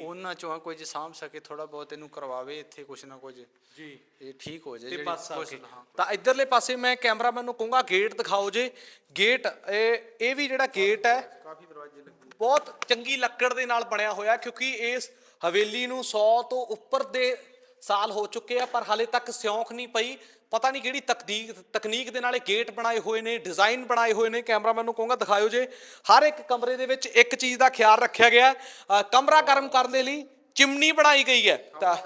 ਉਹਨਾਂ ਚੋਂ ਕੋਈ ਜੇ ਸਾਂਭ ਸਕੇ ਥੋੜਾ ਬਹੁਤ ਇਹਨੂੰ ਕਰਵਾਵੇ ਇੱਥੇ ਕੁਛ ਨਾ ਕੁਛ। ਜੀ। ਇਹ ਠੀਕ ਹੋ ਜਾਏ ਤੇ ਜਿਹੜੀ ਬਸ ਆ ਕੁਛ- ਕੇ। ਤਾਂ ਇਧਰਲੇ ਪਾਸੇ ਮੈਂ ਕੈਮਰਾਮੈਨ ਨੂੰ ਕਹੂੰਗਾ ਗੇਟ ਦਿਖਾਓ ਜੇ। ਗੇਟ ਇਹ ਇਹ ਵੀ ਜਿਹੜਾ ਗੇਟ ਹੈ ਕਾਫੀ ਦਰਵਾਜ਼ੇ ਲੱਗੇ। ਬਹੁਤ ਚੰਗੀ ਲੱਕੜ ਦੇ ਨਾਲ ਬਣਿਆ ਹੋਇਆ ਕਿਉਂਕਿ ਇਸ ਹਵੇਲੀ ਨੂੰ 100 ਤੋਂ ਉੱਪਰ ਦੇ ਸਾਲ ਹੋ ਚੁੱਕੇ ਆ ਪਰ ਹਾਲੇ ਤੱਕ ਸਿਉਂਖ ਨਹੀਂ ਪਈ। ਪਤਾ ਨਹੀਂ ਕਿਹੜੀ ਤਕਨੀਕ ਤਕਨੀਕ ਦੇ ਨਾਲ ਇਹ ਗੇਟ ਬਣਾਏ ਹੋਏ ਨੇ ਡਿਜ਼ਾਈਨ ਬਣਾਏ ਹੋਏ ਨੇ। ਕੈਮਰਾਮੈਨ ਨੂੰ ਕਹੂੰਗਾ ਦਿਖਾਇਓ ਜੇ। ਹਰ ਇੱਕ ਕਮਰੇ ਦੇ ਵਿੱਚ ਇੱਕ ਚੀਜ਼ ਦਾ ਖਿਆਲ ਰੱਖਿਆ ਗਿਆ। ਕਮਰਾ ਗਰਮ ਕਰਨ ਦੇ ਲਈ ਚਿਮਨੀ ਬਣਾਈ ਗਈ ਹੈ। ਤਾਂ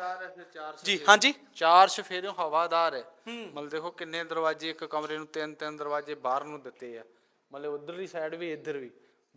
ਜੀ ਹਾਂਜੀ। ਚਾਰ ਸਫੇਰੇ ਹਵਾਦਾਰ ਹੈ। ਮਤਲਬ ਦੇਖੋ ਕਿੰਨੇ ਦਰਵਾਜ਼ੇ ਇੱਕ ਕਮਰੇ ਨੂੰ ਤਿੰਨ ਤਿੰਨ ਦਰਵਾਜ਼ੇ ਬਾਹਰ ਨੂੰ ਦਿੱਤੇ ਆ। ਮਤਲਬ ਉਧਰਲੀ ਸਾਈਡ ਵੀ ਇੱਧਰ ਵੀ।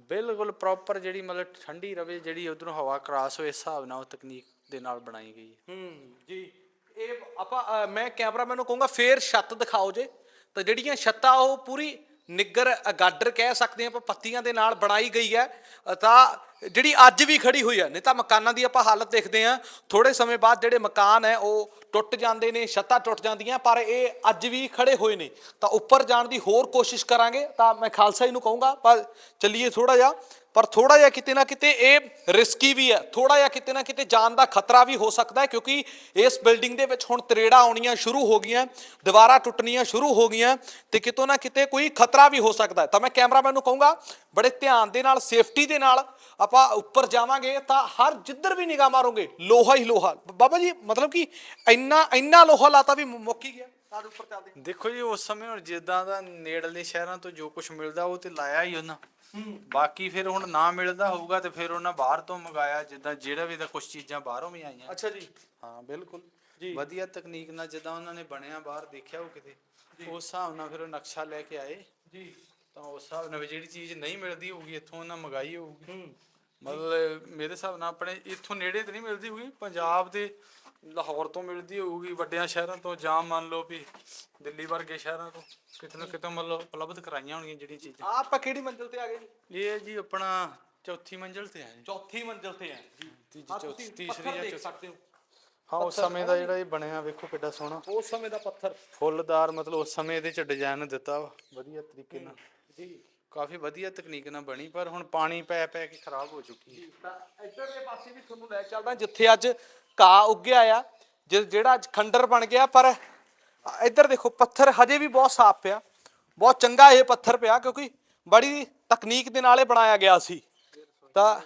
ਬਿਲਕੁਲ ਪ੍ਰੋਪਰ ਜਿਹੜੀ ਮਤਲਬ ਠੰਡੀ ਰਵੇ ਜਿਹੜੀ ਉਧਰੋਂ ਹਵਾ ਕ੍ਰਾਸ ਹੋਏ ਹਿਸਾਬ ਨਾਲ ਉਹ ਤਕਨੀਕ। ਦੇ ਨਾਲ ਬਣਾਈ ਗਈ ਹੈ। ਹੂੰ ਜੀ। ਇਹ ਆਪਾਂ ਅ, ਮੈਂ ਕੈਮਰਾਮੈਨ ਨੂੰ ਕਹੂੰਗਾ ਫੇਰ ਛੱਤ ਦਿਖਾਓ ਜੇ। ਤਾਂ ਜਿਹੜੀਆਂ ਛੱਤਾਂ ਉਹ ਪੂਰੀ ਨਿੱਗਰ ਅ, ਗਾਡਰ ਕਹਿ ਸਕਦੇ ਆਪਾਂ ਪੱਤੀਆਂ ਦੇ ਨਾਲ ਬਣਾਈ ਗਈ ਹੈ। ਅ, ਤਾਂ ਜਿਹੜੀ ਅੱਜ ਵੀ ਖੜੀ ਹੋਈ ਹੈ ਨਹੀਂ ਤਾਂ ਮਕਾਨਾਂ ਦੀ ਆਪਾਂ ਹਾਲਤ ਦੇਖਦੇ ਹਾਂ। ਥੋੜੇ ਸਮੇਂ ਬਾਅਦ ਜਿਹੜੇ ਮਕਾਨ ਹੈ ਉਹ ਟੁੱਟ ਜਾਂਦੇ ਨੇ ਛੱਤਾਂ ਟੁੱਟ ਜਾਂਦੀਆਂ ਪਰ ਇਹ ਅੱਜ ਵੀ ਖੜੇ ਹੋਏ ਨੇ। ਤਾਂ ਉੱਪਰ ਜਾਣ ਦੀ ਹੋਰ ਕੋਸ਼ਿਸ਼ ਕਰਾਂਗੇ। ਤਾਂ ਮੈਂ ਖਾਲਸਾ ਜੀ ਨੂੰ ਕਹੂੰਗਾ ਪਰ ਚੱਲੀਏ ਥੋੜਾ ਜਿਹਾ। ਪਰ ਥੋੜਾ ਜਿਹਾ ਕਿਤੇ ਨਾ ਕਿਤੇ ਇਹ ਰਿਸਕੀ ਵੀ ਹੈ। ਥੋੜਾ ਜਿਹਾ ਕਿਤੇ ਨਾ ਕਿਤੇ ਜਾਨ ਦਾ ਖਤਰਾ ਵੀ ਹੋ ਸਕਦਾ ਹੈ ਕਿਉਂਕਿ ਇਸ ਬਿਲਡਿੰਗ ਦੇ ਵਿੱਚ ਹੁਣ ਤਰੇੜਾਂ ਆਉਣੀਆਂ ਸ਼ੁਰੂ ਹੋ ਗਈਆਂ, ਦੀਵਾਰਾਂ ਟੁੱਟਣੀਆਂ ਸ਼ੁਰੂ ਹੋ ਗਈਆਂ ਤੇ ਕਿਤੋਂ ਨਾ ਕਿਤੇ ਕੋਈ ਖਤਰਾ ਵੀ ਹੋ ਸਕਦਾ ਹੈ। ਤਾਂ ਮੈਂ ਕੈਮਰਾਮੈਨ ਨੂੰ ਕਹੂੰਗਾ, ਬੜੇ ਧਿਆਨ ਦੇ ਨਾਲ ਸੇਫਟੀ ਦੇ ਨਾਲ ਆਪਾਂ ਉੱਪਰ ਜਾਵਾਂਗੇ ਤਾਂ ਹਰ ਜਿੱਧਰ ਵੀ ਨਿਗਾਹ ਮਾਰੋਗੇ, ਲੋਹਾ ਹੀ ਲੋਹਾ। ਬਾਬਾ ਜੀ, ਮਤਲਬ ਕਿ ਇੰਨਾ ਇੰਨਾ ਲੋਹਾ ਲਾਤਾ ਵੀ ਮੁ- ਮੁੱਕ ਹੀ ਗਿਆ। ਤਾਂ ਉੱਪਰ ਚੱਲਦੇ। ਦੇਖੋ ਜੀ, ਉਸ ਸਮੇਂ ਹੁਣ ਜਿੱਦਾਂ ਦਾ ਨੇੜਲੇ ਸ਼ਹਿਰਾਂ ਤੋਂ ਜੋ ਕੁਝ ਮਿਲਦਾ ਉਹ ਤੇ ਲਾਇਆ ਹੀ ਉਹਨਾਂ। ਬਾਕੀ ਫਿਰ ਹੁਣ ਨਾ ਮਿਲਦਾ ਹੋਊਗਾ ਤੇ ਫਿਰ ਉਹਨਾਂ ਬਾਹਰ ਤੋਂ ਮੰਗਾਇਆ ਜਿੱਦਾਂ ਜਿਹੜਾ ਵੀ ਦਾ ਕੁਝ ਚੀਜ਼ਾਂ ਬਾਹਰੋਂ ਵੀ ਆਈਆਂ। ਅੱਛਾ ਜੀ। ਹਾਂ ਬਿਲਕੁਲ। ਜੀ। ਵਧੀਆ ਤਕਨੀਕ ਨਾਲ ਜਿੱਦਾਂ ਉਹਨਾਂ ਨੇ ਬਣਿਆ ਬਾਹਰ ਦੇਖਿਆ ਉਹ ਕਿਤੇ। ਉਸ ਹਿਸਾਬ ਨਾਲ ਫਿਰ ਉਹ ਨਕਸ਼ਾ ਲੈ ਕੇ ਆਏ। ਜੀ। ਤਾਂ ਉਸ ਹਿਸਾਬ ਨਾਲ ਜਿਹੜੀ ਚੀਜ਼ ਨਹੀਂ ਮਿਲਦੀ ਹੋਊਗੀ ਇੱਥੋਂ ਉਹਨਾਂ ਮੰਗਾਈ ਹੋਊਗੀ। ਮਤਲਬ ਮੇਰੇ ਹਿਸਾਬ ਨਾਲ ਆਪਣੇ ਇੱਥੋਂ ਨੇੜੇ ਤੇ ਨਹੀਂ ਮਿਲਦੀ ਹੋਊਗੀ ਪੰਜਾਬ ਦੇ ਲਾਹੌਰ ਤੋਂ ਮਿਲਦੀ ਹੋਊਗੀ ਵੱਡਿਆਂ ਸ਼ਹਿਰਾਂ ਤੋਂ ਜਾਂ ਮੰਨ ਲਓ ਵੀ ਦਿੱਲੀ ਵਰਗੇ ਸ਼ਹਿਰਾਂ ਤੋਂ ਕਿਤੇ ਨਾ ਕਿਤੇ ਮਤਲਬ ਉਪਲਬਧ ਕਰਾਈਆਂ ਹੋਣਗੀਆਂ ਜਿਹੜੀਆਂ ਚੀਜ਼ਾਂ। ਆਹ ਆਪਾਂ ਕਿਹੜੀ ਮੰਜ਼ਿਲ ਤੇ ਆ ਗਏ ਜੀ? ਇਹ ਜੀ ਆਪਣਾ ਚੌਥੀ ਮੰਜ਼ਿਲ ਤੇ ਹੈ। ਜੀ ਚੌਥੀ ਮੰਜ਼ਿਲ ਤੇ ਹੈ। ਜੀ ਤੀਜੀ ਆਹ ਚੌਥੀ ਤੁਸੀਂ ਤੀਸਰੀ ਪੱਥਰ ਜਾਂ ਦੇਖ ਚੌਥੀ। ਸਕਦੇ ਹੋ। ਹਾਂ ਉਸ ਸਮੇਂ ਦਾ ਜਿਹੜਾ ਇਹ ਬਣਿਆ ਵੇਖੋ ਕਿੱਡਾ ਸੋਹਣਾ। ਉਸ ਸਮੇਂ ਦਾ ਪੱਥਰ। ਫੁੱਲਦਾਰ ਮਤਲਬ ਉਸ ਸਮੇਂ ਇਹਦੇ ਚ ਡਿਜ਼ਾਈਨ ਦਿੱਤਾ ਵਾ ਵਧੀਆ ਤਰੀਕੇ ਨਾਲ। ਜੀ। ਕਾਫੀ ਵਧੀਆ ਤਕਨੀਕ ਨਾਲ ਬਣੀ ਪਰ ਹੁਣ ਪਾਣੀ ਪੈ ਪੈ ਕੇ ਖਰਾਬ ਹੋ ਚੁੱਕੀ ਹੈ। ਤਾਂ ਇੱਧਰਲੇ ਪਾਸੇ ਵੀ ਤੁਹਾਨੂੰ ਲੈ ਚੱਲਦਾ ਜਿੱਥੇ ਅੱਜ ਘਾਹ ਉੱਗਿਆ ਆ ਜਿ- ਜਿਹੜਾ ਅੱਜ ਖੰਡਰ ਬਣ ਗਿਆ ਪਰ ਇੱਧਰ ਦੇਖੋ ਪੱਥਰ ਹਜੇ ਵੀ ਬਹੁਤ ਸਾਫ਼ ਪਿਆ। ਬਹੁਤ ਚੰਗਾ ਇਹ ਪੱਥਰ ਪਿਆ ਕਿਉਂਕਿ ਬੜੀ ਤਕਨੀਕ ਦੇ ਨਾਲ ਇਹ ਬਣਾਇਆ ਗਿਆ ਸੀ। ਤਾਂ